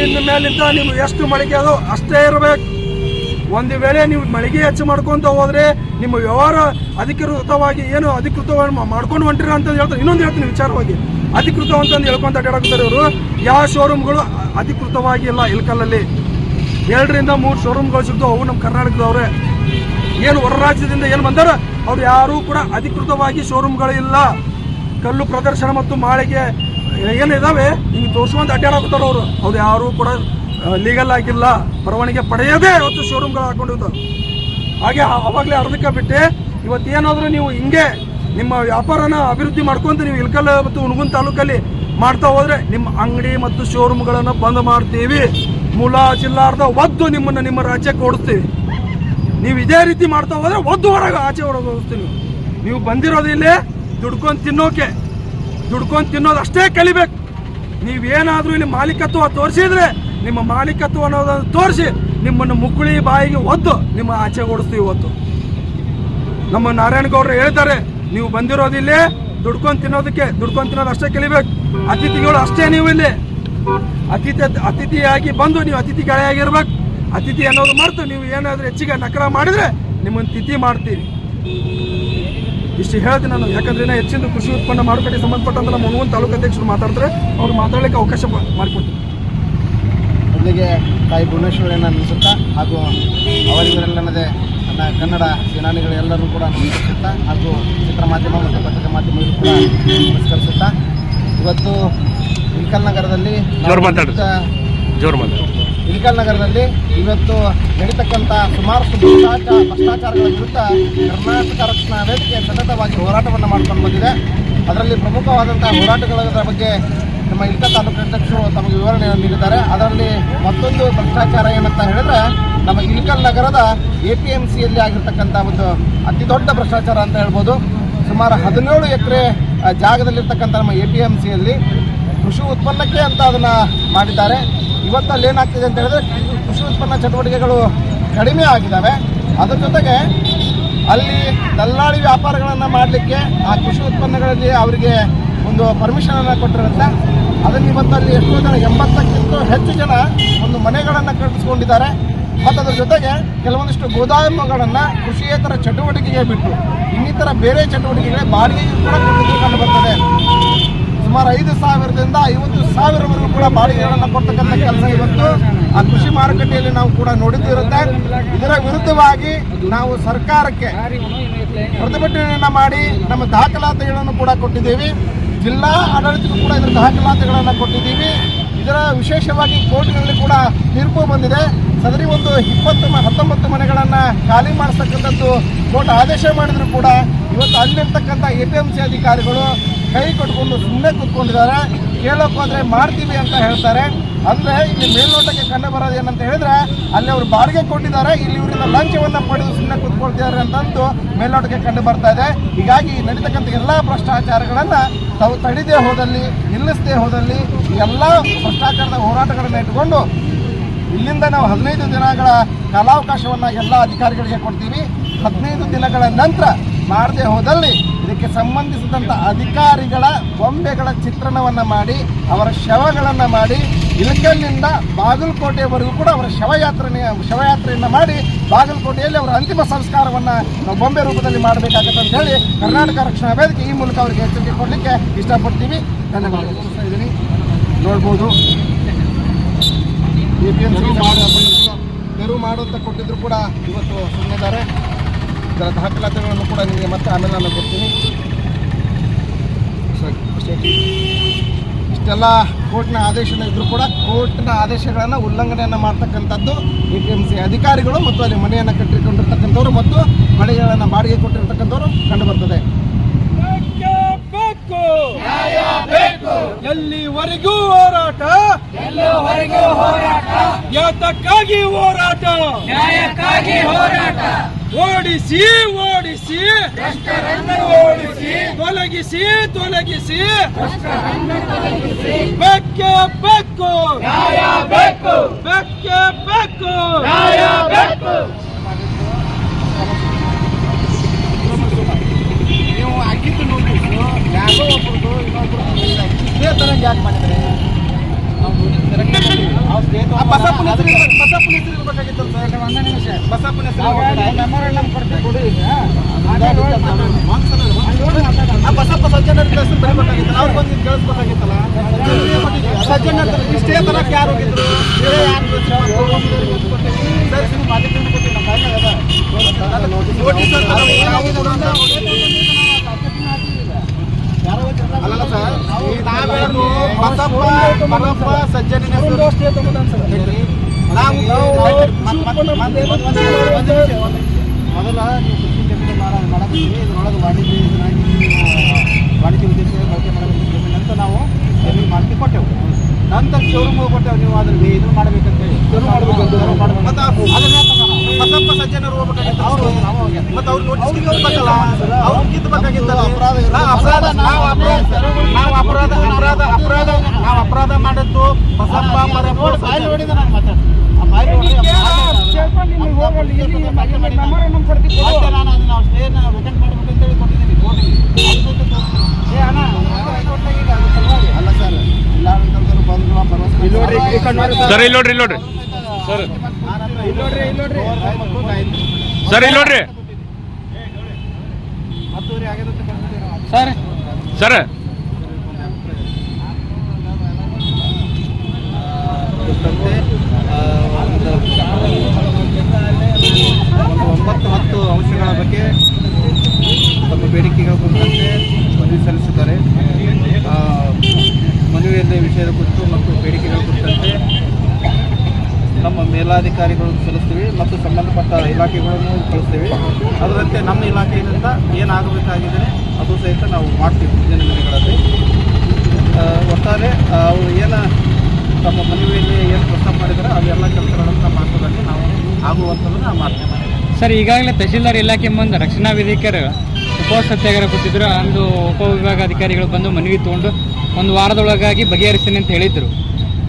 ಇನ್ನು ಮೇಲಿಂದ ನೀವು ಎಷ್ಟು ಮಳಿಗೆ ಅದೋ ಅಷ್ಟೇ ಇರಬೇಕು. ಒಂದು ವೇಳೆ ನೀವು ಮಳಿಗೆ ಹೆಚ್ಚು ಮಾಡ್ಕೊಂತ ಹೋದ್ರೆ ನಿಮ್ಮ ವ್ಯವಹಾರ ಅಧಿಕೃತವಾಗಿ ಏನು ಅಧಿಕೃತವಾಗಿ ಮಾಡ್ಕೊಂಡು ಹೊಂಟಿರ ಅಂತ ಹೇಳ್ತಾರೆ ಇನ್ನೊಂದು ಹೇಳ್ತೀನಿ ವಿಚಾರವಾಗಿ. ಅಧಿಕೃತ ಅಂತಂದು ಹೇಳ್ಕೊಂತ ಅಡ್ಡಾಡ್ತಾರೆ ಇವರು. ಯಾವ ಶೋರೂಮ್ಗಳು ಅಧಿಕೃತವಾಗಿ ಇಲ್ಲ ಇಲ್ಕಲ್ಲಲ್ಲಿ. ಎರಡರಿಂದ ಮೂರು ಶೋರೂಮ್ಗಳು ಸಿಗ್ತಾವೆ ಅವು ನಮ್ಮ ಕರ್ನಾಟಕದವ್ರೆ. ಏನು ಹೊರ ರಾಜ್ಯದಿಂದ ಏನು ಬಂದಾರ, ಅವ್ರು ಯಾರೂ ಕೂಡ ಅಧಿಕೃತವಾಗಿ ಶೋರೂಮ್ಗಳು ಇಲ್ಲ. ಕಲ್ಲು ಪ್ರದರ್ಶನ ಮತ್ತು ಮಾಳಿಗೆ ಏನಿದಾವೆ ಹಿಂಗೆ ತೋರಿಸುವಂತ ಅಡ್ಡಾಡಕತ್ತಾರ ಅವರು. ಅವ್ರು ಯಾರು ಕೂಡ ಲೀಗಲ್ ಆಗಿಲ್ಲ. ಬರವಣಿಗೆ ಪಡೆಯದೇ ಇವತ್ತು ಶೋರೂಮ್ಗಳು ಹಾಕೊಂಡಿರ್ತಾರೆ ಹಾಗೆ ಅವಾಗಲೇ ಅರ್ಧಕ್ಕೆ ಬಿಟ್ಟೆ. ಇವತ್ತು ಏನಾದರೂ ನೀವು ಹಿಂಗೆ ನಿಮ್ಮ ವ್ಯಾಪಾರನ ಅಭಿವೃದ್ಧಿ ಮಾಡ್ಕೊಂತ ನೀವು ಇಲ್ಕಲ್ ಮತ್ತು ಹುಣಗುನ್ ತಾಲೂಕಲ್ಲಿ ಮಾಡ್ತಾ ಹೋದ್ರೆ ನಿಮ್ಮ ಅಂಗಡಿ ಮತ್ತು ಶೋರೂಮ್ಗಳನ್ನು ಬಂದ್ ಮಾಡ್ತೀವಿ. ಮೂಲ ಜಿಲ್ಲಾರ್ಧ ಒದ್ದು ನಿಮ್ಮನ್ನು ನಿಮ್ಮ ರಾಜ್ಯಕ್ಕೆ ಓಡಿಸ್ತೀವಿ. ನೀವು ಇದೇ ರೀತಿ ಮಾಡ್ತಾ ಹೋದ್ರೆ ಒದ್ದು ಹೊರಗೆ ಆಚೆ ಹೊರಗೆ ಹೋಗ್ತೀವಿ ನೀವು ಬಂದಿರೋದು ಇಲ್ಲೇ ದುಡ್ಕೊಂಡು ತಿನ್ನೋಕೆ. ದುಡ್ಕೊಂಡು ತಿನ್ನೋದು ಅಷ್ಟೇ ಕಲಿಬೇಕು. ನೀವೇನಾದ್ರೂ ಇಲ್ಲಿ ಮಾಲೀಕತ್ವ ತೋರಿಸಿದ್ರೆ ನಿಮ್ಮ ಮಾಲೀಕತ್ವ ಅನ್ನೋದನ್ನು ತೋರಿಸಿ ನಿಮ್ಮನ್ನು ಮುಕ್ಕುಳಿ ಬಾಯಿಗೆ ಒದ್ದು ನಿಮ್ಮ ಆಚೆ ಓಡಿಸ್ತೀವಿ ಇವತ್ತು. ನಮ್ಮ ನಾರಾಯಣ ಗೌಡ್ರು ಹೇಳ್ತಾರೆ, ನೀವು ಬಂದಿರೋದು ಇಲ್ಲಿ, ದುಡ್ಕೊಂಡು ತಿನ್ನೋದಕ್ಕೆ, ದುಡ್ಕೊಂಡು ತಿನ್ನೋದು ಅಷ್ಟೇ ಕಲಿಬೇಕು. ಅತಿಥಿಗಳು ಅಷ್ಟೇ ನೀವು ಇಲ್ಲಿ. ಅತಿಥಿ, ಅತಿಥಿಯಾಗಿ ಬಂದು ನೀವು ಅತಿಥಿ ಗೆಳೆಯಾಗಿರ್ಬೇಕು ಅತಿಥಿ ಅನ್ನೋದು ಮರೆತು ನೀವು ಏನಾದರೂ ಹೆಚ್ಚಿಗೆ ನಕರ ಮಾಡಿದ್ರೆ ನಿಮ್ಮನ್ನು ತಿಥಿ ಮಾಡ್ತೀವಿ. ಇಷ್ಟು ಹೇಳ್ತೀನಿ ನಾನು. ಯಾಕಂದ್ರೆ ನಾ ಹೆಚ್ಚಿನ ಕೃಷಿ ಉತ್ಪನ್ನ ಮಾರುಕಟ್ಟೆ ಸಂಬಂಧಪಟ್ಟಂತ ನಮ್ಮ ಮುನಗುನ್ ತಾಲೂಕು ಅಧ್ಯಕ್ಷರು ಮಾತಾಡ್ತಾರೆ ಅವ್ರು ಮಾತಾಡಲಿಕ್ಕೆ ಅವಕಾಶ ಮಾಡಿಕೊಡ್ತೀನಿ ಮೊದಲಿಗೆ ತಾಯಿ ಭುವನೇಶ್ವರಿಯನ್ನು ನೆನೆಸುತ್ತಾ ಹಾಗೂ ಅವರಿವರೆಲ್ಲನದೇ ನನ್ನ ಕನ್ನಡ ಸೇನಾನಿಗಳೆಲ್ಲರೂ ಕೂಡ ನಮಸ್ಕರಿಸುತ್ತಾ ಹಾಗೂ ಚಿತ್ರ ಮಾಧ್ಯಮ ಮತ್ತು ಪತ್ರಿಕಾ ಮಾಧ್ಯಮಗಳು ಕೂಡ ನಮಸ್ಕರಿಸುತ್ತಾ. ಇವತ್ತು ಇಲ್ಕಲ್ ನಗರದಲ್ಲಿ ಜೋರು ಜೋರ್ ಇಲ್ಕಲ್ ನಗರದಲ್ಲಿ ಇವತ್ತು ನಡೀತಕ್ಕಂಥ ಸುಮಾರು ಭ್ರಷ್ಟಾಚಾರ, ಭ್ರಷ್ಟಾಚಾರಗಳ ವಿರುದ್ಧ ಕರ್ನಾಟಕ ರಕ್ಷಣಾ ವೇದಿಕೆ ಸತತವಾಗಿ ಹೋರಾಟವನ್ನು ಮಾಡ್ಕೊಂಡು ಬಂದಿದೆ. ಅದರಲ್ಲಿ ಪ್ರಮುಖವಾದಂಥ ಹೋರಾಟಗಳ ಬಗ್ಗೆ ನಮ್ಮ ಇಳಕ ತಾಲೂಕು ಅಧ್ಯಕ್ಷರು ತಮಗೆ ವಿವರಣೆಯನ್ನು ನೀಡಿದ್ದಾರೆ. ಅದರಲ್ಲಿ ಮತ್ತೊಂದು ಭ್ರಷ್ಟಾಚಾರ ಏನಂತ ಹೇಳಿದ್ರೆ, ನಮ್ಮ ಇಳಕಲ್ ನಗರದ ಎ ಪಿ ಎಂ ಸಿಯಲ್ಲಿ ಆಗಿರ್ತಕ್ಕಂಥ ಒಂದು ಅತಿ ದೊಡ್ಡ ಭ್ರಷ್ಟಾಚಾರ ಅಂತ ಹೇಳ್ಬೋದು. ಸುಮಾರು ಹದಿನೇಳು ಎಕರೆ ಜಾಗದಲ್ಲಿರ್ತಕ್ಕಂಥ ನಮ್ಮ ಎ ಪಿ ಎಂ ಸಿಯಲ್ಲಿ ಕೃಷಿ ಉತ್ಪನ್ನಕ್ಕೆ ಅಂತ ಅದನ್ನು ಮಾಡಿದ್ದಾರೆ. ಇವತ್ತು ಅಲ್ಲಿ ಏನಾಗ್ತಿದೆ ಅಂತ ಹೇಳಿದ್ರೆ ಕೃಷಿ ಉತ್ಪನ್ನ ಚಟುವಟಿಕೆಗಳು ಕಡಿಮೆ ಆಗಿದ್ದಾವೆ. ಅದ್ರ ಜೊತೆಗೆ ಅಲ್ಲಿ ದಲ್ಲಾಳಿ ವ್ಯಾಪಾರಗಳನ್ನು ಮಾಡಲಿಕ್ಕೆ ಆ ಕೃಷಿ ಉತ್ಪನ್ನಗಳಲ್ಲಿ ಅವರಿಗೆ ಒಂದು ಪರ್ಮಿಷನನ್ನು ಕೊಟ್ಟಿರುತ್ತೆ. ಅದನ್ನು ಇವತ್ತು ಅಲ್ಲಿ ಎಷ್ಟೋ ಜನ, ಎಂಬತ್ತಕ್ಕಿಂತ ಹೆಚ್ಚು ಜನ ಒಂದು ಮನೆಗಳನ್ನು ಕಟ್ಟಿಸ್ಕೊಂಡಿದ್ದಾರೆ. ಮತ್ತು ಅದರ ಜೊತೆಗೆ ಕೆಲವೊಂದಿಷ್ಟು ಗೋದಾಮುಗಳನ್ನು ಕೃಷಿಯೇತರ ಚಟುವಟಿಕೆಗೆ ಬಿಟ್ಟು ಇನ್ನಿತರ ಬೇರೆ ಚಟುವಟಿಕೆಗಳಿಗೆ ಬಾಡಿಗೆಗೆ ಕೂಡ ಕಂಡು ಬರ್ತದೆ ಸುಮಾರು ಐದು ಸಾವಿರದಿಂದ ಐವತ್ತು ಸಾವಿರವರೆಗೂ ಕೂಡ ಬಾಡಿಗೆಗಳನ್ನು ಕೊಡ್ತಕ್ಕಂಥ ಕೆಲಸ ಇವತ್ತು ಆ ಕೃಷಿ ಮಾರುಕಟ್ಟೆಯಲ್ಲಿ ನಾವು ಕೂಡ ನೋಡಿದ್ದಿರುತ್ತೆ. ಇದರ ವಿರುದ್ಧವಾಗಿ ನಾವು ಸರ್ಕಾರಕ್ಕೆ ಪ್ರತಿಭಟನೆಯನ್ನ ಮಾಡಿ ನಮ್ಮ ದಾಖಲಾತಿಗಳನ್ನು ಕೂಡ ಕೊಟ್ಟಿದ್ದೀವಿ. ಜಿಲ್ಲಾ ಆಡಳಿತಕ್ಕೂ ಕೂಡ ಇದರ ದಾಖಲಾತಿಗಳನ್ನು ಕೊಟ್ಟಿದ್ದೀವಿ. ಇದರ ವಿಶೇಷವಾಗಿ ಕೋರ್ಟ್ಗಳಲ್ಲಿ ಕೂಡ ತೀರ್ಪು ಬಂದಿದೆ. ಸದರಿ ಒಂದು ಇಪ್ಪತ್ತು ಹತ್ತೊಂಬತ್ತು ಮನೆಗಳನ್ನು ಖಾಲಿ ಮಾಡಿಸ್ತಕ್ಕಂಥದ್ದು ಕೋರ್ಟ್ ಆದೇಶ ಮಾಡಿದ್ರು ಕೂಡ ಇವತ್ತು ಅಲ್ಲಿರ್ತಕ್ಕಂಥ ಎ ಪಿ ಎಂ ಸಿ ಅಧಿಕಾರಿಗಳು ಕೈ ಕಟ್ಕೊಂಡು ಸುಮ್ಮನೆ ಕೂತ್ಕೊಂಡಿದ್ದಾರೆ. ಕೇಳೋಕೆ ಮಾಡ್ತೀವಿ ಅಂತ ಹೇಳ್ತಾರೆ. ಅಂದ್ರೆ ಇಲ್ಲಿ ಮೇಲ್ನೋಟಕ್ಕೆ ಕಂಡು ಬರೋದು ಏನಂತ ಹೇಳಿದ್ರೆ ಅಲ್ಲಿ ಅವರು ಬಾಡಿಗೆ ಕೊಟ್ಟಿದ್ದಾರೆ. ಇಲ್ಲಿ ಇವರಿಂದ ಲಂಚವನ್ನ ಪಡೆದು ಸುಮ್ಮನೆ ಕೂತ್ಕೊಳ್ತಿದ್ದಾರೆ ಅಂತಂದು ಮೇಲ್ನೋಟಕ್ಕೆ ಕಂಡು ಬರ್ತಾ ಇದೆ. ಹೀಗಾಗಿ ನಡೀತಕ್ಕಂಥ ಎಲ್ಲ ಭ್ರಷ್ಟಾಚಾರಗಳನ್ನು ತಾವು ತಡಿದೇ ಹೋದಲ್ಲಿ ನಿಲ್ಲಿಸದೇ ಹೋದಲ್ಲಿ ಎಲ್ಲ ಭ್ರಷ್ಟಾಚಾರದ ಹೋರಾಟಗಳನ್ನು ಇಟ್ಟುಕೊಂಡು ಇಲ್ಲಿಂದ ನಾವು ಹದಿನೈದು ದಿನಗಳ ಕಾಲಾವಕಾಶವನ್ನು ಎಲ್ಲ ಅಧಿಕಾರಿಗಳಿಗೆ ಕೊಡ್ತೀವಿ. ಹದಿನೈದು ದಿನಗಳ ನಂತರ ಮಾಡದೆ ಹೋದಲ್ಲಿ ಇದಕ್ಕೆ ಸಂಬಂಧಿಸಿದಂಥ ಅಧಿಕಾರಿಗಳ ಬೊಂಬೆಗಳ ಚಿತ್ರಣವನ್ನ ಮಾಡಿ, ಅವರ ಶವಗಳನ್ನು ಮಾಡಿ, ಇಳಕಲ್ಲಿಂದ ಬಾಗಲಕೋಟೆವರೆಗೂ ಕೂಡ ಅವರ ಶವಯಾತ್ರೆ ಶವಯಾತ್ರೆಯನ್ನ ಮಾಡಿ ಬಾಗಲಕೋಟೆಯಲ್ಲಿ ಅವರ ಅಂತಿಮ ಸಂಸ್ಕಾರವನ್ನ ನಾವು ಬೊಂಬೆ ರೂಪದಲ್ಲಿ ಮಾಡಬೇಕಾಗತ್ತೆ ಅಂತ ಹೇಳಿ ಕರ್ನಾಟಕ ರಕ್ಷಣಾ ವೇದಿಕೆ ಈ ಮೂಲಕ ಅವರಿಗೆ ಎಚ್ಚರಿಕೆ ಕೊಡಲಿಕ್ಕೆ ಇಷ್ಟಪಡ್ತೀವಿ. ಧನ್ಯವಾದಗಳು. ನೋಡ್ಬೋದು. ಎ ಪಿ ಎಂ ಸಿ ಕೊಟ್ಟಿದ್ರು ಕೂಡ ಇವತ್ತು ಸುಮ್ಮನಿದ್ದಾರೆ ಇದರ ದಾಖಲಾತಿಗಳನ್ನು ಕೂಡ ನಿಮಗೆ ಮತ್ತೆ ಆಮೇಲೆ ನಾನು ಕೊಡ್ತೀನಿ. ಇಷ್ಟೆಲ್ಲ ಕೋರ್ಟ್ನ ಆದೇಶನ ಇದ್ರೂ ಕೂಡ ಕೋರ್ಟ್ನ ಆದೇಶಗಳನ್ನು ಉಲ್ಲಂಘನೆಯನ್ನು ಮಾಡ್ತಕ್ಕಂಥದ್ದು ಎ ಪಿ ಎಂ ಸಿ ಅಧಿಕಾರಿಗಳು ಮತ್ತು ಅಲ್ಲಿ ಮನೆಯನ್ನು ಕಟ್ಟಿಕೊಂಡಿರ್ತಕ್ಕಂಥವ್ರು ಮತ್ತು ಮನೆಗಳನ್ನು ಬಾಡಿಗೆ ಕೊಟ್ಟಿರ್ತಕ್ಕಂಥವ್ರು ಕಂಡುಬರ್ತದೆ ಎಲ್ಲಿವರೆಗೂ ಹೋರಾಟ? ಎಲ್ಲಿವರೆಗೂ ಹೋರಾಟ. ಯಾತಕ್ಕಾಗಿ ಹೋರಾಟ? ನ್ಯಾಯಕ್ಕಾಗಿ ಹೋರಾಟ. ಓಡಿಸಿ ಓಡಿಸಿ. ಓಡಿಸಿ. ತೊಲಗಿಸಿ ತೊಲಗಿಸಿ. ಬೆಕ್ಕೆ ಬೇಕು ನ್ಯಾಯ ಬೇಕು ಬೆಕ್ಕು ಬೆಕ್ಕು. ನ್ಯಾಯ ಬೇಕು ನೀವು ಆಗಿದ್ದು ನೋಡಿದ್ರು ಯಾರೋ ಒಬ್ಬರದು ಇನ್ನೊಬ್ರು ಇದೇ ಥರ ಯಾಕೆ ಮಾಡಿದ್ರೆ ಬಸಪ್ಪ ಸಜ್ಜನ ಹೆಸರು ಬರೀಬೇಕಾಗಿತ್ತಲ್ಲ ಅವ್ರಿಗೆ ಬಂದು ಕೇಳಿಸ್ಬೇಕಾಗಿತ್ತಲ್ಲ? ಸಜ್ಜನ ಇಷ್ಟೇ ತರಕ್ಕೆ ಯಾರು ಹೋಗಿದ್ರು? ನೋಡಿ ನೋಟಿಸ್ ಸರ್ ಸಜ್ಜನಿನ ನಾವು ಮೊದಲ ನೀವು ಕೃಷಿ ಜಮೀನು ಇದ್ರೊಳಗೆ ವಾಣಿಜ್ಯ ಇದನ್ನಾಗಿ ವಾಣಿಜ್ಯ ಉದ್ದೇಶ ಬಳಕೆ ಮಾಡಬೇಕು ಜಮೀನು ಅಂತ ನಾವು ಜಮೀನು ಕೊಟ್ಟೆವು. ನಂತರ ಶೋರೂಮ್ ಕೊಟ್ಟೆವು ನೀವು ಅದ್ರಲ್ಲಿ ಇದು ಮಾಡ್ಬೇಕಂತ ಹೇಳಿ. ಮತ್ತೆ ಬಸಪ್ಪ ಸಜ್ಜನರು ಹೋಗ್ಬೇಕಾಗಿತ್ತು. ಅವರು ಮತ್ತೆ ಅವ್ರು ನೋಟಿಸ್ ಕಿತ್ತಬೇಕಲ್ಲ ಅವ್ರು ಕಿತ್ತಬೇಕಾಗಿತ್ತಲ್ಲ ನಾವು ಅಪರಾಧ ನಾವು ಅಪರಾಧ ನಾವು ಅಪರಾಧ ಅಪರಾಧ ಅಪರಾಧ ನಾವು ಅಪರಾಧ ಮಾಡಿದ್ದು ಬಸಪ್ಪ ನೋಡಿದ ನಾನು ಅದನ್ನ ಸ್ಟೇನ ವೆಕೆಂಟ್ ಮಾಡಬೇಕು ಅಂತ ಹೇಳಿ ಕೊಟ್ಟಿದ್ದೀನಿ ಕೋರ್ಟಿಗೆ ಅಲ್ಲ ಸರ್ ಜಿಲ್ಲಾಡಳಿತದವರು ಬಂದು ಭರವಸೆ ಸರ್ ಇಲ್ಲಿ ನೋಡ್ರಿ. ಇಲ್ಲಿ ನೋಡ್ರಿ. ಸರ್. ಸರ್ ಇಲ್ಲಿ ನೋಡ್ರಿ ಸರ್. ಸರ್. ಒಂಬತ್ತು ಹತ್ತು ಅಂಶಗಳ ಬಗ್ಗೆ ತಮ್ಮ ಬೇಡಿಕೆಗಳ ಕುರಿತಂತೆ ಮನವಿ ಸಲ್ಲಿಸಿದ್ದಾರೆ ಆ, ಮನವಿಯಲ್ಲಿ ವಿಷಯದ ಕುರಿತು ಮತ್ತು ಬೇಡಿಕೆಗಳ ಕುರಿತಂತೆ ನಮ್ಮ ಮೇಲಾಧಿಕಾರಿಗಳು ಸಲ್ಲಿಸ್ತೀವಿ ಮತ್ತು ಸಂಬಂಧಪಟ್ಟ ಇಲಾಖೆಗಳನ್ನು ಕಳಿಸ್ತೀವಿ. ಅದರಂತೆ ನಮ್ಮ ಇಲಾಖೆಯಿಂದ ಏನಾಗಬೇಕಾಗಿದೆ ಅದು ಸಹಿತ ನಾವು ಮಾಡ್ತೀವಿ ಮುಂದಿನ ದಿನಗಳಲ್ಲಿ ಒಟ್ಟಾರೆ ಅವರು ಏನು ತಮ್ಮ ಮನವಿಯಲ್ಲಿ ಏನು ಪ್ರಸ್ತಾಪ ಮಾಡಿದರೆ ಅವೆಲ್ಲ ಕೆಲಸಗಳನ್ನು ಹಾಕೋದಲ್ಲಿ ನಾವು ಆಗುವಂಥದ್ದನ್ನು ನಾವು ಮಾಡ್ತೇವೆ. ಸರ್, ಈಗಾಗಲೇ ತಹಶೀಲ್ದಾರ್ ಇಲಾಖೆ ಮುಂದೆ ರಕ್ಷಣಾ ವೇದಿಕೆಯರು ಉಪ ಸತ್ಯಾಗ್ರಹ ಕೂತಿದ್ರು ಅಂದು ಉಪವಿಭಾಗಾಧಿಕಾರಿಗಳು ಬಂದು ಮನವಿ ತಗೊಂಡು ಒಂದು ವಾರದೊಳಗಾಗಿ ಬಗೆಹರಿಸ್ತೇನೆ ಅಂತ ಹೇಳಿದ್ರು.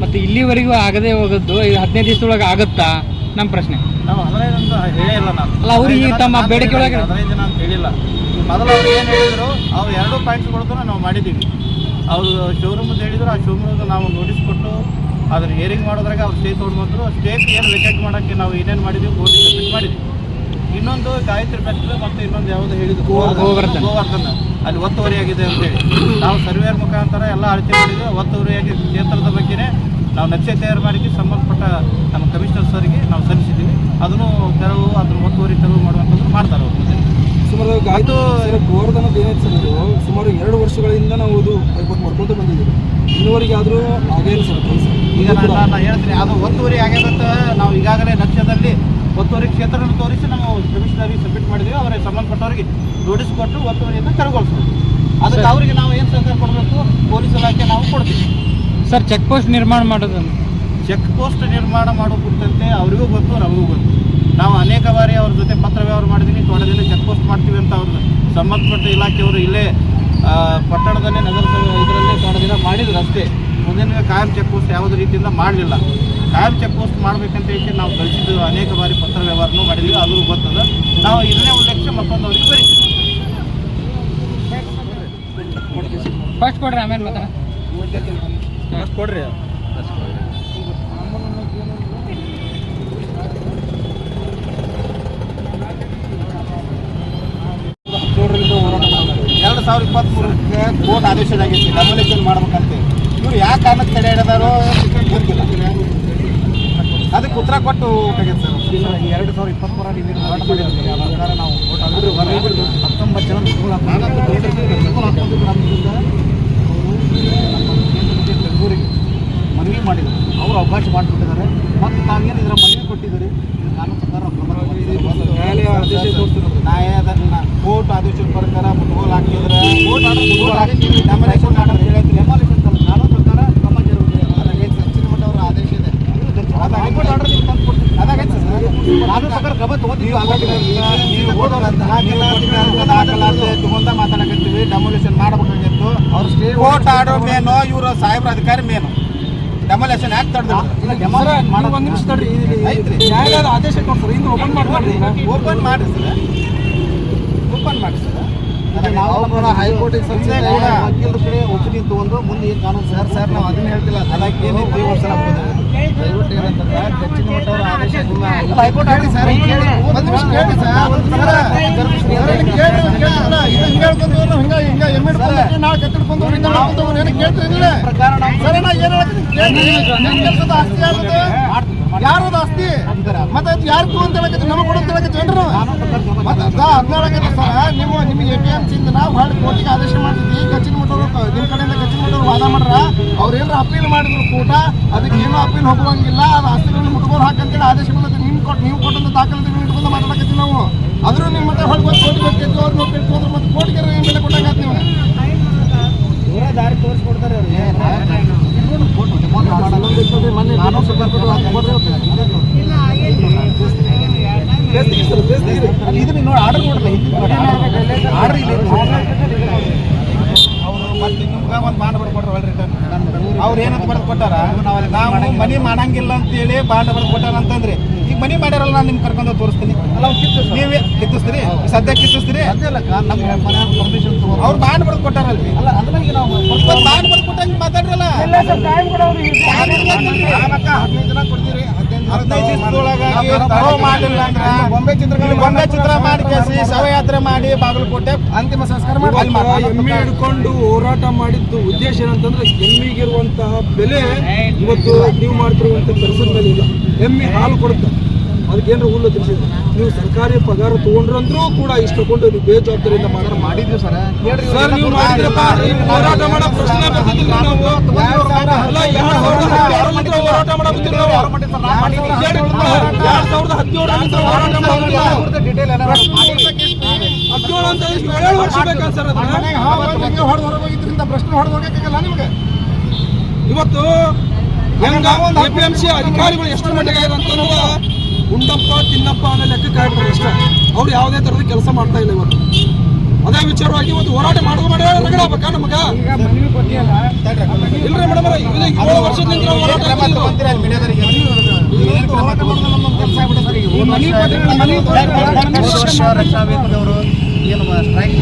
ಮತ್ತು ಇಲ್ಲಿವರೆಗೂ ಆಗದೆ ಹೋಗದ್ದು ಇದು ಹದಿನೈದು ದಿವಸದೊಳಗೆ ಆಗುತ್ತಾ? ನಮ್ಮ ಪ್ರಶ್ನೆ. ನಾವು ಹದಿನೈದು ಅಂತ ಹೇಳೇ ಇಲ್ಲ ನಾನು. ಅಲ್ಲ, ಅವ್ರು ಈ ತಮ್ಮ ಬೇಡಿಕೆ ಒಳಗೆ- ಹದಿನೈದು ದಿನ ಅಂತ ಹೇಳಿಲ್ಲ. ಮೊದಲು ಅವ್ರು ಏನು ಹೇಳಿದ್ರು ಅವ್ರು ಎರಡು ಪಾಯಿಂಟ್ಸ್ಗಳನ್ನ ನಾವು ಮಾಡಿದ್ದೀವಿ. ಅವರು ಶೋರೂಮ್ ಹೇಳಿದ್ರು ಆ ಶೋರೂಮ್ಗೆ ನಾವು ನೋಟಿಸ್ ಕೊಟ್ಟು ಅದನ್ನ ಹಿಯರಿಂಗ್ ಮಾಡೋದ್ರಾಗ ಅವ್ರು ಸ್ಟೇ ತೊಗೊಂಡ್ಬಂದ್ರು. ಸ್ಟೇಟ್ ಏನು ವೇಕೆಟ್ ಮಾಡೋಕ್ಕೆ ನಾವು ಏನೇನು ಮಾಡಿದ್ದೀವಿ ಕೋರ್ಟಿಗೆ ಸಬ್ಮಿಟ್ ಮಾಡಿದ್ವಿ. ಇನ್ನೊಂದು ಗಾಯತ್ರಿ ಬೆಸ್ಟ್ ಮತ್ತು ಇನ್ನೊಂದು ಯಾವುದು ಹೇಳಿದ್ರು. ಗೋವರ್ಧನ. ಅಲ್ಲಿ ಒತ್ತುವರಿ ಆಗಿದೆ ಅಂತೇಳಿ ನಾವು ಸರ್ವೇರ್ ಮುಖಾಂತರ ಎಲ್ಲ ಅಳತೆ ಮಾಡಿದ್ವಿ ಒತ್ತುವರಿಯಾಗಿ ಕ್ಷೇತ್ರದ ಬಗ್ಗೆನೇ ನಾವು ನಕ್ಷೆ ತಯಾರು ಮಾಡಿ ಸಂಬಂಧಪಟ್ಟ ನಮ್ಮ ಕಮಿಷನರ್ ಸರ್ಗೆ ನಾವು ಸಲ್ಲಿಸಿದ್ದೀವಿ. ಅದನ್ನು ತೆರವು ಅದ್ರ ಒತ್ತುವರಿ ತೆರವು ಮಾಡುವಂಥದ್ದು ಮಾಡ್ತಾರೆ ಅವರು ಸುಮಾರು ಆಯಿತು. ಸರ್ ಇದು ಸುಮಾರು ಎರಡು ವರ್ಷಗಳಿಂದ ನಾವು ಇದು ಏರ್ಪೋರ್ಟ್ ಮಾಡ್ಕೊತ ಬಂದಿದ್ದೀವಿ. ಇನ್ನುವರೆಗೆ ಆದರೂ ಆಗೇ ಇಲ್ಲ ಸರ್ ಕೆಲಸ. ಈಗ ನಾನು ನಾನು ಹೇಳ್ತೀನಿ ಅದು ಒತ್ತುವರಿ ಆಗ್ಯದಂತ ನಾವು ಈಗಾಗಲೇ ನಕ್ಷದಲ್ಲಿ ಒತ್ತುವರಿ ಕ್ಷೇತ್ರವನ್ನು ತೋರಿಸಿ ನಾವು ಕಮಿಷನರಿಗೆ ಸಬ್ಮಿಟ್ ಮಾಡಿದ್ವಿ ಅವರಿಗೆ ಸಂಬಂಧಪಟ್ಟವರಿಗೆ ನೋಟಿಸ್ ಕೊಟ್ಟು ಒತ್ತುವರಿಯನ್ನು ತೆರವುಗೊಳಿಸ್ಬೇಕು. ಅದಕ್ಕೆ ಅವರಿಗೆ ನಾವು ಏನು ಸಹಕಾರ ಕೊಡಬೇಕು? ಪೊಲೀಸ್ ಇಲಾಖೆ ನಾವು ಕೊಡ್ತೀವಿ. ಸರ್ ಚೆಕ್ ಪೋಸ್ಟ್ ನಿರ್ಮಾಣ ಮಾಡೋದು ಚೆಕ್ ಪೋಸ್ಟ್ ನಿರ್ಮಾಣ ಮಾಡೋ ಕುರಿತಂತೆ ಅವರಿಗೂ ಗೊತ್ತು ನಮಗೂ ಗೊತ್ತು. ನಾವು ಅನೇಕ ಬಾರಿ ಅವ್ರ ಜೊತೆ ಪತ್ರ ವ್ಯವಹಾರ ಮಾಡಿದ್ದೀನಿ ತೋಟದಲ್ಲಿ ಚೆಕ್ ಪೋಸ್ಟ್ ಮಾಡ್ತೀವಿ ಅಂತ ಅವ್ರು ಸಂಬಂಧಪಟ್ಟ ಇಲಾಖೆಯವರು ಇಲ್ಲೇ ಪಟ್ಟಣದಲ್ಲೇ ನಗರಸಭೆ ಇದರಲ್ಲೇ ತೋಟದಿಂದ ಮಾಡಿದ್ರು ಅಷ್ಟೇ. ಮುಂದಿನ ಕಾಯಂ ಚೆಕ್ ಪೋಸ್ಟ್ ಯಾವುದೇ ರೀತಿಯಿಂದ ಮಾಡಲಿಲ್ಲ. ಕಾಯಂ ಚೆಕ್ ಪೋಸ್ಟ್ ಮಾಡಬೇಕಂತ ಹೇಳಿ ನಾವು ಕಳಿಸಿದ್ದು ಅನೇಕ ಬಾರಿ ಪತ್ರ ವ್ಯವಹಾರನೂ ಮಾಡಿದ್ವಿ ಅದು ಗೊತ್ತದ. ನಾವು ಇದನ್ನೇ ಉಲ್ಲೇಖಿಸಿ ಮತ್ತೊಂದು ಅವ್ರಿಗೆ ಬರೀತೀವಿ ಫಸ್ಟ್ ಕೊಡ್ರಿ ಆಮೇಲೆ ಮಾತಾಡ ಕೊಡ್ರಿ. ಎರಡು ಸಾವಿರದ ಇಪ್ಪತ್ತ್ಮೂರಕ್ಕೆ ಕೋರ್ಟ್ ಆದೇಶದಾಗಿತ್ತು ಡೆಮೊಲಿಷನ್ ಮಾಡ್ಬೇಕಂತೆ. ಇವ್ರು ಯಾವ ಕಾರಣಕ್ಕೆ ತಡೆ ಹಿಡಿದಾರೋ ಗೊತ್ತಿಲ್ಲ. ಅದಕ್ಕೆ ಉತ್ತರ ಕೊಟ್ಟು ಹೋಗ್ಬೇಕಾಗಿತ್ತು ಸರ್. ಎರಡು ಸಾವಿರದ ಇಪ್ಪತ್ತ್ಮೂರಲ್ಲಿ ನೀವು ಹೋರಾಟ ಮಾಡಿದ್ವಿ ಆ ನಾವು ಕೋರ್ಟ್ ಆದೇಶ ಹತ್ತೊಂಬತ್ತು ಜನ ಮಕ್ಕಳು ನಾಲ್ಕು ಮನವಿ ಮಾಡಿದರು. ಅವರು ಅವಕಾಶ ಮಾಡಿಬಿಟ್ಟಿದ್ದಾರೆ ಮತ್ತು ತಾವೇನು ಇದರ ಮನವಿ ಕೊಟ್ಟಿದ್ದಾರೆ? ಕಾನೂನು ಪ್ರಕಾರ. ನ್ಯಾಯಾಲಯದ ಕೋರ್ಟ್ ಆದೇಶದ ಪ್ರಕಾರ ಮುಟ್ಗೋಲ್ ಹಾಕಿದ್ರೆ ಕೋರ್ಟ್ ಆರ್ಡರ್ ಮುಟ್ಗೋಲ್ ಹಾಕಿ ಡೆಮಾಲೇಷನ್ ಆರ್ಡರ್ ಹೇಳೈತಿ ಡೆಮಾಲೇಷನ್ ಕಾನೂನು ಪ್ರಕಾರ ಕ್ರಮ ಜರುಗಿದೆ. ಅದಾಗೈತೆ ಸಚಿನ್ ಮಠ ಅವರ ಆದೇಶ ಇದೆ. ಅದು ಹೈಕೋರ್ಟ್ ಆರ್ಡರ್ ನೀವು ತಂದು ಕೊಡ್ತೀವಿ ಅದಾಗೈತೆ ಸರ್. ಕಾನೂನು ಪ್ರಕಾರ ಕ್ರಮ ತಗೋತೀವಿ ನೀವು ಓದೋದಂತ ನೀವು ಕೊಟ್ಟಿದ್ದಂಥ ದಾಖಲಾತಿ ತಗೊಂಡ ಮಾತಾಡಕತ್ತೀವಿ ಡೆಮಾಲೇಷನ್ ಮಾಡಬೇಕಾಗಿತ್ತು ಅವ್ರು ಕೋರ್ಟ್ ಆರ್ಡರ್ ಮೇನು. ಇವರು ಸಾಹೇಬ್ರ ಅಧಿಕಾರಿ ಮೇನು. ಡೆಮಾಲೇಷನ್ ಯಾಕೆ ತಡೆದ್ರು ನೀವು ಒಂದು ನಿಮಿಷ ತಡ್ರಿ. ಇಲ್ಲಿ ಐತ್ರಿ. ನ್ಯಾಯಾಲಯದ ಆದೇಶ ಕೊಡ್ತಾರೆ ಹಿಂದೆ ಓಪನ್ ಮಾಡ್ರಿ ಓಪನ್ ಮಾಡಿ ಸರ್. ಓಪನ್ ಮಾಡಿ ಸರ್ ಹೈಕೋರ್ಟಿಗೆ ವಕೀಲರ ಕಡೆ ಒಪ್ಪಿಗೆ ತಗೊಂಡು ಮುಂದೆ ಈ ಕಾನೂನು ಸರ್ ಸರ್ ನಾವು ಅದನ್ನ ಹೇಳ್ತಿಲ್ಲ. ಅದಕ್ಕೆ ಏನೈತಿ ಒಂದ್ಸಲ ದಯವಿಟ್ಟು ಏನಂತಂದ್ರೆ ಹೆಚ್ಚಿನ ಮಟ್ಟವರ ಆದೇಶ ಹೈಕೋರ್ಟ್ ಆಡಿ ಸರ್ ಕೇಳಿ ಒಂದು ನಿಮಿಷ ಕೇಳಿ ಸರ್. ಕೇಳಿ. ಹಿಂಗ ಹಿಂಗ ಎಂ ಎಡ್ ನಾಳೆ ಕತ್ತಿಡ್ಕೊಂಡು ಹಿಂಗ ಮಾಡ್ಕೊಂಡು ಏನು ಕೇಳ್ತಿರಲಿಲ್ಲ ಪ್ರಕಾರ ಸರ್ ನಾ ಏನು ಹೇಳ್ತೀನಿ ಆಸ್ತಿ ಯಾರದು ಯಾರದ ಆಸ್ತಿ ಮತ್ತೆ ಅದು ಯಾರು ಅಂತ ಹೇಳಕತ್ತಿ ನಮಗೆ ಕೊಡು ಅಂತ ಹೇಳಕತ್ತಿ ಏನ್ರು ಮತ್ತೆ ಅದ ಅದ್ನ ಹೇಳಕತ್ತಿ ಸರ್ ನೀವು ನಿಮ್ಗೆ ಎ ಟಿ ಎಂ ಸಿಂದ ಹೊಳ್ಳಿ ಕೋರ್ಟಿಗೆ ಆದೇಶ ಮಾಡ್ತಿದ್ವಿ ಕಚ್ಚಿನ ಮಟ್ಟವರು ನಿಮ್ಮ ಕಡೆಯಿಂದ ಕಚ್ಚಿನ ಮಟ್ಟವರು ವಾದ ಮಾಡ್ರ ಅವ್ರು ಏನಾರ ಅಪೀಲ್ ಮಾಡಿದ್ರು ಕೂಟ ಅದಕ್ಕೆ ಏನೂ ಅಪೀಲ್ ಹೋಗುವಂಗಿಲ್ಲ ಅದು ಆಸ್ತಿಗಳನ್ನು ಮುಟ್ಕೊಂಡು ಹಾಕಂತೇಳಿ ಆದೇಶ ಬಂದದ್ದು ನಿಮ್ ಕೊಟ್ಟು ನೀವು ಕೊಟ್ಟಂತ ದಾಖಲಾತಿ ಇಟ್ಕೊಂಡು ಮಾತಾಡಕತ್ತಿ ನಾವು ಆದ್ರೂ ನಿಮ್ಮ ಮತ್ತೆ ಹೊಳ್ಳಿ ಬಂದು ಕೋರ್ಟಿಗೆ ಹೋಗ್ತಿತ್ತು ಅವ್ರು ನೋಡ್ಬಿಟ್ಟು ಹೋದ್ರು ಮತ್ತೆ ಕೋರ್ಟಿಗೆ ಏನು ಬೆಲೆ ಕೊಟ್ಟಾಗತ್ತೆ ನೀವು ದಾರಿ ತೋರಿಸ್ಕೊಡ್ತಾರೆ ಇದನ್ನ ನೋಡಿ ಆರ್ಡರ್ ಆರ್ಡರ್ ಇಲ್ಲ ಮತ್ತೆ ನಿಮ್ಗೆ ಒಂದು ಬಾಂಡ್ ಬರೆದು ಕೊಟ್ರು ಅಲ್ರಿ ಅವ್ರು ಏನಂತ ಬರ್ದು ಕೊಟ್ಟಾರ? ನಾವು ಮನಿ ಮಾಡಂಗಿಲ್ಲ ಅಂತೇಳಿ ಬಾಂಡ್ ಬರ್ದು ಕೊಟ್ಟಾರ ಅಂತಂದ್ರಿ ಮನಿ ಮಾಡ್ಯಾರಲ್ಲ ನಾನು ನಿಮ್ಗೆ ಕರ್ಕೊಂಡು ತೋರಿಸ್ತೀನಿ. ನೀವೇ ಕಿತ್ತಿಸ್ತೀರಿ? ಸದ್ಯ ಕಿತ್ತಿಸ್ತೀರಿ ಅವ್ರು ಬಾಂಡ್ ಬಡ್ದು ಕೊಟ್ಟಾರಲ್ಲಿ ಬಾಂಡ್ ಬಡ್ದು ಕೊಟ್ಟಂಗೆ ಮಾತಾಡ್ರಲ್ಲ. ಬೊಂಬೆ ಚಿತ್ರ ಮಾಡಿ ಕೇಸಿ ಶವಯಾತ್ರೆ ಮಾಡಿ ಬಾಗಲಕೋಟೆ ಅಂತಿಮ ಸಂಸ್ಕಾರ ಮಾಡಿ. ಎಮ್ಮೆ ಹಿಡ್ಕೊಂಡು ಹೋರಾಟ ಮಾಡಿದ್ದು ಉದ್ದೇಶ ಏನಂತಂದ್ರೆ ಎಮ್ಮಿಗಿರುವಂತಹ ಬೆಲೆ ಇವತ್ತು ನೀವು ಮಾಡ್ತಿರುವಂತ ಕೆಲಸದಲ್ಲಿ ಎಮ್ಮೆ ಹಾಲು ಕೊಡುತ್ತೆ. ಅದಕ್ಕೇನ್ರ ಹುಲ್ಲು ತಿಳಿಸಿದ್ರು ನೀವು ಸರ್ಕಾರಿ ಪಗಾರ ತಗೊಂಡ್ರಂದ್ರೂ ಕೂಡ ಇಷ್ಟಕೊಂಡು ನೀವು ಬೇಜವಾಬ್ದಾರಿಯಿಂದ ಮಾತ್ರ ಮಾಡಿ ಮಾಡಿದ್ವಿ ಸರ್ ನೀವು ಮಾಡಿದ್ರಪ್ಪ ಹೋರಾಟ ಮಾಡೋ ಪ್ರಶ್ನೆ ನಾವು ಹೋರಾಟ ಎರಡ್ ಸಾವಿರದ ಹದಿನೇಳು ಹೋರಾಟ ಹದಿನೇಳು ಅಂತ ಇಷ್ಟು ಏಳು ವರ್ಷ ಬೇಕಾ ಸರ್ ಅದನ್ನ ಹೊಡೆದು ಹೊರಗೋಗಿದ್ರಿಂದ ಪ್ರಶ್ನೆ ಹೊಡೆದು ಹೋಗಕ್ಕಾಗಲ್ಲ ನಿಮಗೆ ಇವತ್ತು ಹೆಂಗ ಎಪಿಎಂಸಿ ಅಧಿಕಾರಿಗಳು ಎಷ್ಟು ಮಟ್ಟಿಗೆ ಅಂತಂದ್ರೆ ಉಂಡಪ್ಪ ತಿನ್ನಪ್ಪ ಅನ್ನೋ ಲೆಕ್ಕ ಕಾಯ್ತಾರೆ ಅಷ್ಟೇ ಅವ್ರು ಯಾವುದೇ ತರದ ಕೆಲಸ ಮಾಡ್ತಾ ಇಲ್ಲ ಇವತ್ತು ಅದೇ ವಿಚಾರವಾಗಿ ಒಂದು ಹೋರಾಟ ಮಾಡೋದು ಮಾಡಿ ರಗಡಾಗಬೇಕಾ ನಮಗ ಇಲ್ರಿ ಮೇಡಮ್ ಏಳು ವರ್ಷದಿಂದ ಹೋರಾಟ ಅವರು? ಏನ್ ಸ್ಟ್ರೈಕ್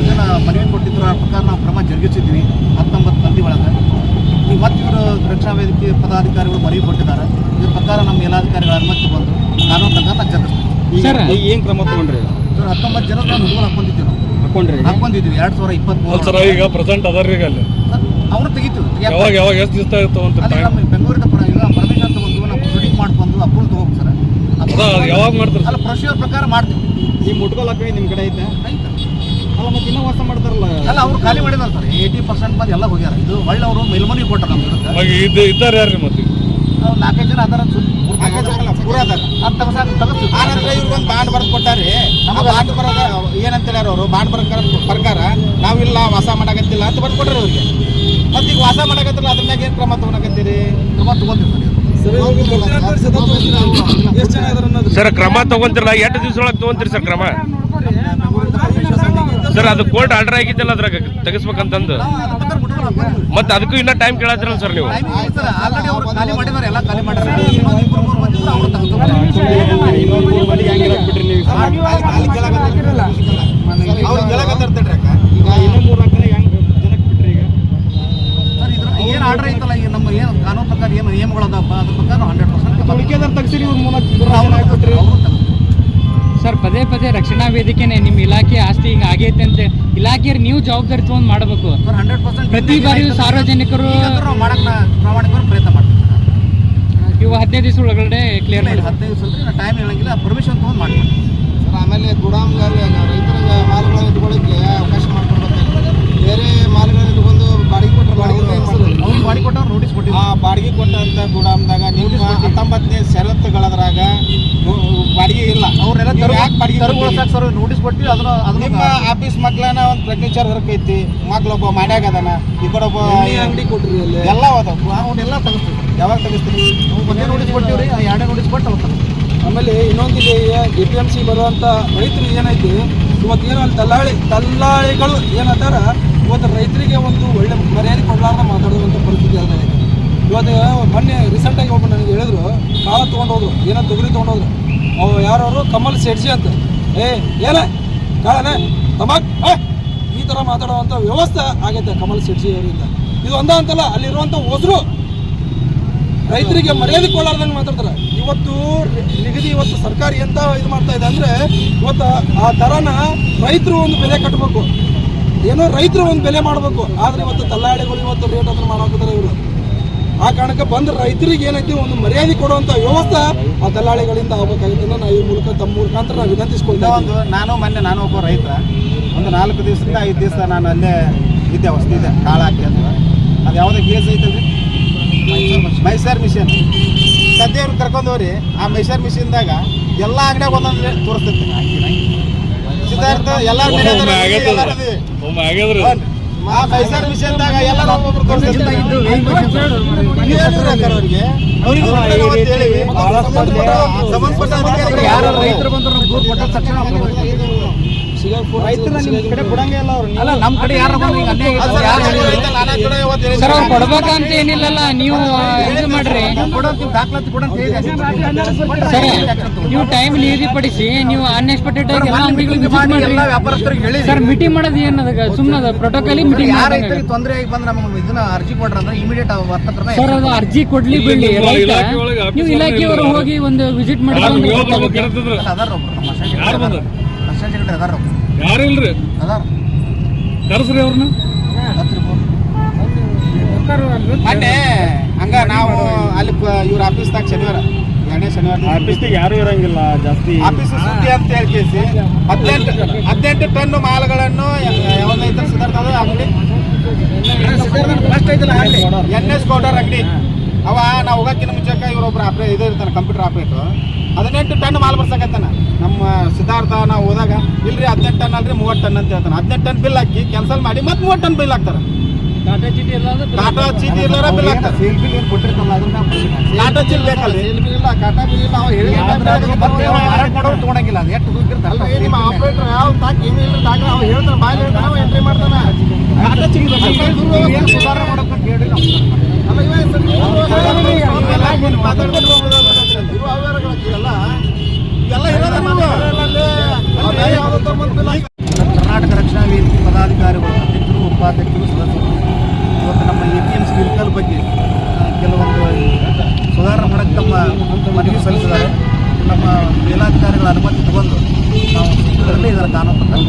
ಮನವಿ ಕೊಟ್ಟಿದ್ರು ಆ ಪ್ರಕಾರ ನಾವು ಕ್ರಮ ಜರುಗಿಸಿದ್ವಿ ಹತ್ತೊಂಬತ್ತು ಮಂದಿ ಒಳಗೆ ಈ ಮತ್ತೆ ಇವರು ರಕ್ಷಣಾ ವೇದಿಕೆ ಪದಾಧಿಕಾರಿಗಳು ಮನವಿ ಕೊಟ್ಟಿದ್ದಾರೆ ಇದ್ರ ಪ್ರಕಾರ ನಮ್ಮ ಮೇಲಾಧಿಕಾರಿಗಳ ಅನುಮತಿ ಬಂದು ಕಾನೂನು ಜರುಗಿಸ್ತೀವಿ ಸರ್ ಏನ್ ಕ್ರಮ ತಗೊಂಡ್ರಿ? ಹತ್ತೊಂಬತ್ತು ಜನ ನಾನು ಹುಡುಗರು ಹಾಕೊಂಡಿದ್ದೀವಿ ನಾವು ಹಾಕೊಂಡ್ರಿ? ಹಾಕೊಂಡಿದ್ದೀವಿ ಎರಡು ಸಾವಿರ ಇಪ್ಪತ್ತ್ಮೂರು ಸರ್ ಈಗ ಪ್ರೆಸೆಂಟ್ ಅದಾರ ಈಗ ಅಲ್ಲಿ. ಅವ್ರು ತೆಗಿತೀವಿ ಯಾವಾಗ ಯಾವಾಗ ಎಷ್ಟು ದಿವಸ ಇರ್ತಾವ ಅಂತ ಇಲ್ಲ ಪರ್ಮಿಷನ್ ತಗೊಂಡು ನಾವು ಶೂಟಿಂಗ್ ಮಾಡ್ಕೊಂಡು ಅಪ್ರೂವ್ ತಗೋಬೇಕು ಸರ್. ಅದ ಯಾವಾಗ ಮಾಡ್ತಾರೆ ಅಲ್ಲ ಪ್ರೊಸೀಜರ್ ಪ್ರಕಾರ ಮಾಡ್ತೀವಿ. ನೀವು ಮುಟ್ಕೊಳಕ್ಕೆ ನಿಮ್ಮ ಕಡೆ ಐತೆ. ಅಲ್ಲ ಮತ್ತೆ ಇನ್ನೂ ವಾಸ ಮಾಡ್ತಾರಲ್ಲ? ಅಲ್ಲ ಅವ್ರು ಖಾಲಿ ಮಾಡಿದಾರೆ ಸರ್. ಏಯ್ಟಿ ಪರ್ಸೆಂಟ್ ಮಂದಿ ಎಲ್ಲ ಹೋಗ್ಯಾರ. ಇದು ಒಳ್ಳೆ ಅವರು ಮೇಲ್ಮನಿ ಕೊಟ್ಟರು ನಮ್ಮ ಇದ್ದಾರೆ ಯಾರು ಮತ್ತೆ ನಾಲ್ಕೈದು ಜನ ಅದಾರ ಸುದ್ದಿ ನಾಲ್ಕೈದು ಜನ ಅಲ್ಲ, ಪೂರ ಅದಾರ. ಅದು ತಗಸಾಕ ತಗಸ್ತೀವಿ ಆ ನಂತರ ಒಂದು ಬಾಂಡ್ ಬರೆದು ಕೊಟ್ಟಾರಿ. ಬಾಂಡ್ ಬರೋದ ಏನಂತ ಅವರು? ಬಾಂಡ್ ಬರ ಪ್ರಕಾರ ನಾವಿಲ್ಲ ವಾಸ ಮಾಡಕತ್ತಿಲ್ಲ ಅಂತ ಬರ್ದು ಕೊಟ್ರಿ ಅವ್ರಿಗೆ. ಮತ್ತೆ ಈಗ ವಾಸ ಮಾಡಾಕತ್ತಿಲ್ಲ ಅದ್ರ ಮ್ಯಾಗ ಏನ್ ಕ್ರಮ ತಗೊಳಕತ್ತೀರಿ? ಕ್ರಮ ತಗೊಂತೀವಿ ಸರ್. ಕ್ರಮ ತಗೊಂತಿರಲ್ಲ? ಎಂಟು ದಿವಸ ಒಳಗೆ ತಗೊಂತೀರಿ ಸರ್ ಕ್ರಮ? ಸರ್ ಅದು ಕೋರ್ಟ್ ಆರ್ಡರ್ ಆಗಿದ್ದಲ್ಲ ಅದ್ರಾಗ ತೆಗಿಸ್ಬೇಕಂತಂದು. ಮತ್ತೆ ಅದಕ್ಕೂ ಇನ್ನೂ ಟೈಮ್ ಕೇಳತ್ತಿರಲ್ಲ ಸರ್ ನೀವು ಟೈಮಿಂಗ್ ಐತೆ ಸರ್ ಆಲ್ರೆಡಿ ಅವರು ಖಾಲಿ ಮಾಡಿದಾರೆ ಎಲ್ಲ ಖಾಲಿ ಮಾಡಿದ್ದಾರೆ ಇನ್ನೊಂದು ಇಬ್ಬರು ಮೂರು ಮಂದಿ ಇದ್ರು ಅವ್ರು ತಗೋತಾರೆ ಅಲ್ಲಿ ಕೇಳಕತ್ತಿರಲ್ಲ ಅವ್ರು ಕೇಳಕತ್ತಿರ್ತಾರ್ರಿ ಅಕ್ಕ ಈಗ ಇನ್ನೂ ಮೂರು ಹಾಕಿದ್ರೆ ಹೆಂಗ್ ಜನಕ್ಕೆ ಬಿಟ್ರಿ ಈಗ ಸರ್ ಇದ್ರ ಏನು ಆರ್ಡರ್ ಐತಲ್ಲ ಈಗ ನಮ್ಮ ಏನು ಕಾನೂನು ಪ್ರಕಾರ ಏನು ನಿಯಮಗಳದಪ್ಪ ಅದ್ರ ಪ್ರಕಾರ ನಾವು ಹಂಡ್ರೆಡ್ ಪರ್ಸೆಂಟ್ ಸರ್ ಪದೇ ಪದೇ ರಕ್ಷಣಾ ವೇದಿಕೆನೆ ನಿಮ್ಮ ಇಲಾಖೆ ಆಸ್ತಿ ಹಿಂಗೆ ಆಗೈತೆ ಅಂತ ಇಲಾಖೆಯವ್ರು ನೀವು ಜವಾಬ್ದಾರಿ ತಗೊಂಡು ಮಾಡಬೇಕು. ಸರ್ ಹಂಡ್ರೆಡ್ ಪರ್ಸೆಂಟ್ ಪ್ರತಿ ಬಾರಿಯೂ ಸಾರ್ವಜನಿಕರು ಪ್ರಾಮಾಣಿಕರು ಪ್ರಯತ್ನ ಮಾಡ್ತೀವಿ. ಇವು ಹದಿನೈದು ದಿವಸ ಒಳಗಡೆ ಕ್ಲಿಯರ್ ಮಾಡಿ ಹದಿನೈದು ದಿವಸ ಟೈಮ್ ಹೇಳಂಗಿಲ್ಲ ಪರ್ಮಿಷನ್ ತೊಗೊಂಡು ಮಾಡ್ತೀವಿ. ಸರ್ ಆಮೇಲೆ ಗುಡಾಮ್ಗಾರಿ ರೈತರ ಮಾಲುಗಳ ಇಟ್ಕೊಳ್ಳಿಕ್ಕೆ ಅವಕಾಶ ಮಾಡ್ಕೊಡ್ಬೇಕು ಬೇರೆ ಮಾಲುಗಳ ಬಾಡಿಗೆ ಕೊಟ್ಟರೆ ಬಾಡಿಗೆ ಕೊಟ್ಟವ್ರು ನೋಟಿಸ್ ಆ ಕೊಟ್ಟಿದ್ದೀವಿ ಬಾಡಿಗೆ ಕೊಟ್ಟಂತ ಗೋಡಾಮ್ದಾಗ ನಿಮ್ಮ ಹತ್ತೊಂಬತ್ತನೇ ಷರತ್ತುಗಳದ್ರಾಗ ಬಾಡಿಗೆ ಇಲ್ಲ. ಅವ್ರೆಲ್ಲ ಯಾಕೆ ಬಾಡಿಗೆ? ತರುಗೊಳಿಸಕ್ಕೆ ಸರ್ ನೋಟಿಸ್ ಕೊಟ್ಟು ಅದನ್ನ ನಿಮ್ಮ ಆಫೀಸ್ ಮಕ್ಕಳನ್ನ ಒಂದು ಪ್ರಜ್ಞಾಚಾರ ಹೊರಕೈತಿ. ಮಕ್ಕಳೊಬ್ಬ ಮಾಡ್ಯಾಗ ಅದನ್ನ ಈ ಕಡೆ ಒಬ್ಬ ಅಂಗಡಿ ಕೊಟ್ರಿ ಎಲ್ಲ ಅದಾವ ಅವನ್ನೆಲ್ಲ ತೆಗಿಸ್ತೀವಿ ಯಾವಾಗ ತೆಗಿಸ್ತೀರಿ? ನಾವು ಒಂದೇ ನೋಟಿಸ್ ಕೊಟ್ಟಿವ್ರಿ ಎರಡೇ ನೋಟಿಸ್ ಕೊಟ್ಟು ಅವ್ರು ತೆಗಿಸ್ತೀವಿ. ಆಮೇಲೆ ಇನ್ನೊಂದು ಇಲ್ಲಿ ಎ ಪಿ ಎಂ ಸಿ ಬರುವಂಥ ರೈತರು ಏನೈತಿ ಇವತ್ತು ಏನು ಅಲ್ಲಿ ದಲ್ಲಾಳಿ ದಲ್ಲಾಳಿಗಳು ಏನಂತಾರ ಇವತ್ತು ರೈತರಿಗೆ ಒಂದು ಒಳ್ಳೆ ಮರ್ಯಾದೆ ಕೊಡಲಾರ್ದ ಮಾತಾಡುವಂಥ ಪರಿಸ್ಥಿತಿ ಈಗ. ಇವತ್ತು ಮೊನ್ನೆ ರೀಸೆಂಟಾಗಿ ಒಬ್ಬ ನನಗೆ ಹೇಳಿದ್ರು, ಕಾಲ ತೊಗೊಂಡೋದ್ರು, ಏನೋ ತೊಗರಿ ತೊಗೊಂಡೋದ್ರು. ಅವ ಯಾರವರು? ಕಮಲ್ ಶೆಡ್ಜಿ ಅಂತ. ಏ, ಏನ? ಕಾಳನೆ? ತಮಾಕ್ ಈ ಥರ ಮಾತಾಡುವಂಥ ವ್ಯವಸ್ಥೆ ಆಗೈತೆ ಕಮಲ್ ಶೆಡ್ಜಿ ಅವರಿಂದ. ಇದು ಒಂದ ಅಂತಲ್ಲ ಅಲ್ಲಿರುವಂಥ ಹೊಸರು ರೈತರಿಗೆ ಮರ್ಯಾದೆ ಕೊಡಲಾರ್ದಂಗೆ ಮಾತಾಡ್ತಾರೆ. ಇವತ್ತು ನಿಗದಿ ಇವತ್ತು ಸರ್ಕಾರ ಎಂತ ಇದು ಮಾಡ್ತಾ ಇದೆ ಅಂದ್ರೆ, ಇವತ್ತು ಆ ದರನ ರೈತರು ಒಂದು ಬೆಲೆ ಕಟ್ಟಬೇಕು ಏನೋ ರೈತರು ಒಂದು ಬೆಲೆ ಮಾಡಬೇಕು. ಆದ್ರೆ ಇವತ್ತು ದಲ್ಲಾಳಿಗಳು ಇವತ್ತು ರೇಟ್ ಅದನ್ನು ಮಾಡಾಕಿದ್ರೆ ಇವರು. ಆ ಕಾರಣಕ್ಕೆ ಬಂದ ರೈತರಿಗೆ ಏನೈತಿ ಒಂದು ಮರ್ಯಾದೆ ಕೊಡುವಂತ ವ್ಯವಸ್ಥೆ ಆ ದಲ್ಲಾಳಿಗಳಿಂದ ಆಗ್ಬೇಕಾಗಿತ್ತು ನಾವು ಈ ಮೂಲಕ ತಮ್ಮ ಮುಖಾಂತರ ನಾವು ವಿನಂತಿಸ್ಕೊಳ್ತಾ ಒಂದು ನಾನು ಮೊನ್ನೆ ನಾನು ಒಬ್ಬ ರೈತ. ಒಂದು ನಾಲ್ಕು ದಿವಸದಿಂದ ಐದು ದಿವಸ ನಾನು ಅಲ್ಲೇ ಇದ್ದೆ ಹೊಸ್ತಿದ್ದೆ ಕಾಳು ಹಾಕಿ ಅಂತ. ಅದು ಯಾವುದೇ ಕೇಸ್ ಐತಲ್ರಿ ಮೈಸೂರು ಮಿಷನ್ ಸದ್ಯ ಕರ್ಕೊಂಡವ್ರಿ ಕರ್ಕೊಂಡು ಹೋಗ್ರಿ ಆ ಮೈಸೂರು ಮಿಷಿನ್ದಾಗ ಎಲ್ಲ ಅಂಗಡಿಯಾಗ ಒಂದೊಂದು ರೇಟ್ ತೋರಿಸ್ತೈತಿ. ಸಿದ್ಧಾರ್ಥ ಎಲ್ಲ ಆ ಮೈಸೂರು ಮಿಷನ್ದಾಗ ಎಲ್ಲ ಒಬ್ಬೊಬ್ರು ತೋರಿಸ್ತಿರ್ತಾರೆ ಅವ್ರಿಗೆ. ಅವ್ರಿಗೆ ಹೇಳಿವಿ. ಸಂಬಂಧಪಟ್ಟ ಯಾರು ರೈತರು ಬಂದ್ರು ನಮ್ಗೆ ದೂರ ಕೊಟ್ಟ ತಕ್ಷಣ ಅಲ್ಲ ನಮ್ಮ ಕಡೆ ಯಾರು ಸರ್, ಯಾರು ನಾನು ಹೇಳಿದ್ರು? ನಾನು ಕಡೆ ಇವತ್ತು ಸರ್ ಅವ್ರು ಕೊಡ್ಬೇಕಂತ ಏನಿಲ್ಲಲ್ಲ ನೀವು ಇದು ಮಾಡ್ರಿ. ಸರ್ ನೀವು ಟೈಮ್ ನಿಗದಿಪಡಿಸಿ ನೀವು ಅನ್ಎಕ್ಸ್ಪೆಕ್ಟೆಡ್ ಆಗಿ ಎಲ್ಲ ಅಂಗಡಿಗಳು ವಿಸಿಟ್ ಮಾಡ್ರಿ. ಎಲ್ಲ ವ್ಯಾಪಾರಸ್ಥರಿಗೆ ಹೇಳಿ ಸರ್ ಮೀಟಿಂಗ್ ಮಾಡೋದು ಏನದ? ಸುಮ್ಮನೆ ಪ್ರೋಟೋಕಾಲಿ ಮೀಟಿಂಗ್ ತೊಂದರೆ ಆಗಿ ಬಂದ್ರೆ ನಮಗೆ ಇದನ್ನ ಅರ್ಜಿ ಕೊಡ್ರ ಅಂದ್ರೆ ಇಮಿಡಿಯೇಟ್ ಸರ್ ಅದು ಅರ್ಜಿ ಕೊಡ್ಲಿ ಬಿಡ್ಲಿ ನೀವು ಇಲಾಖೆಯವರು ಹೋಗಿ ಒಂದು ವಿಸಿಟ್ ಮಾಡಿ ಅದಾರ ಅದಾರ. ಯಾರು ಇಲ್ರಿ? ಕರ್ಸ್ರಿ ಅವ್ರನ್ನ. ಮೊನ್ನೆ ಹಂಗ ನಾವು ಅಲ್ಲಿ ಪ- ಇವ್ರ ಆಫೀಸ್ದಾಗ ಶನಿವಾರ ಎರಡನೇ ಶನಿವಾರ. ಆಫೀಸ್ನಾಗ ಯಾರು ಇರಂಗಿಲ್ಲ ಜಾಸ್ತಿ. ಆಫೀಸ್ ಸುದ್ದಿ ಅಂತ ಹೇಳಿ ಕೇಸಿ ಹದಿನೆಂಟು ಹದಿನೆಂಟು ಟನ್ ಮಾಲುಗಳನ್ನು ಯಾವ್ದೈತೆ ಸಿದ್ಧಾರ್ಥ ಅಂಗಡಿ ಎನ್ ಎಸ್ ಗೌಡರ್ ಅಂಗಡಿ. ಅವ ನಾವು ಹೋಗಕ್ಕಿಂತ ಮುಂಚೆಕ ಇವ್ರೊಬ್ರು ಆಪ್ರೇ ಇದು ಇರ್ತಾನೆ ಕಂಪ್ಯೂಟರ್ ಆಪ್ರೇಟು ಹದಿನೆಂಟು ಟನ್ ಮಾಲ್ ಬರ್ಸಕತ್ತಾನ. ನಮ್ಮ ಸಿದ್ಧಾರ್ಥ ನಾವು ಹೋದಾಗ ಇಲ್ರಿ ಹದಿನೆಂಟು ಟನ್ ಅಲ್ರಿ ಮೂವತ್ತು ಟನ್ ಅಂತ ಹೇಳ್ತಾನೆ. ಹದಿನೆಂಟು ಟನ್ ಬಿಲ್ ಹಾಕಿ ಕ್ಯಾನ್ಸಲ್ ಮಾಡಿ ಮತ್ತೆ ಮೂವತ್ತು ಟನ್ ಬಿಲ್ ಹಾಕ್ತಾರೆ. ಟಾಟಾ ಚೀಟಿ ಇಲ್ಲ ಟಾಟಾ ಚೀಟಿ ಇಲ್ಲ ಬಿಲ್ ಹಾಕ್ತಾರೆ. ಸೇಲ್ ಬಿಲ್ ಏನು ಕೊಟ್ಟಿರ್ತಾರಲ್ಲ ಅದನ್ನ ಟಾಟಾ ಚೀಲ್ ಬೇಕಲ್ಲ? ಸೇಲ್ ಬಿಲ್ ಇಲ್ಲ ಕಾಟಾ ಬಿಲ್ ಇಲ್ಲ ಅವ ಹೇಳಿ ಮಾರಾಟ ಮಾಡೋರು ತೊಗೊಳಂಗಿಲ್ಲ ಅದು ಎಷ್ಟು ದುಡ್ಡು ಇರ್ತಾರಲ್ಲ ಅಲ್ರಿ, ನಿಮ್ಮ ಆಪರೇಟರ್ ಯಾವ ತಾಕ ಏನು ಇಲ್ಲ ತಾಕ ಅವ ಹೇಳ್ತಾನೆ ಬಾಯಲ್ಲಿ ಹೇಳ್ತಾನೆ ಅವ ಎಂಟ್ರಿ ಮಾಡ್ತಾನೆ. ಟಾಟಾ ಚೀಲ್ ಬೇಕಲ್ಲ ಸುಧಾರಣೆ ಮಾಡೋಕ್ಕಂತ ಹೇಳಿ ಕರ್ನಾಟಕ ರಕ್ಷಣಾ ವೇದಿಕೆ ಪದಾಧಿಕಾರಿಗಳು, ಅಧ್ಯಕ್ಷರು, ಉಪಾಧ್ಯಕ್ಷರು, ಸದಸ್ಯರು, ಇವತ್ತು ನಮ್ಮ ಎ ಪಿ ಎಂ ಸಿ ಬಗ್ಗೆ ಕೆಲವೊಂದು ಸುಧಾರಣೆ ಮಾಡಕ್ಕೆ ತಮ್ಮ ಮನವಿ ಸಲ್ಲಿಸಿದ್ದಾರೆ. ನಮ್ಮ ಮೇಲಾಧಿಕಾರಿಗಳ ಅನುಮತಿ ತಗೊಂಡು ನಾವು ಇದರ ಕಾನೂನು ಪ್ರಕಾರ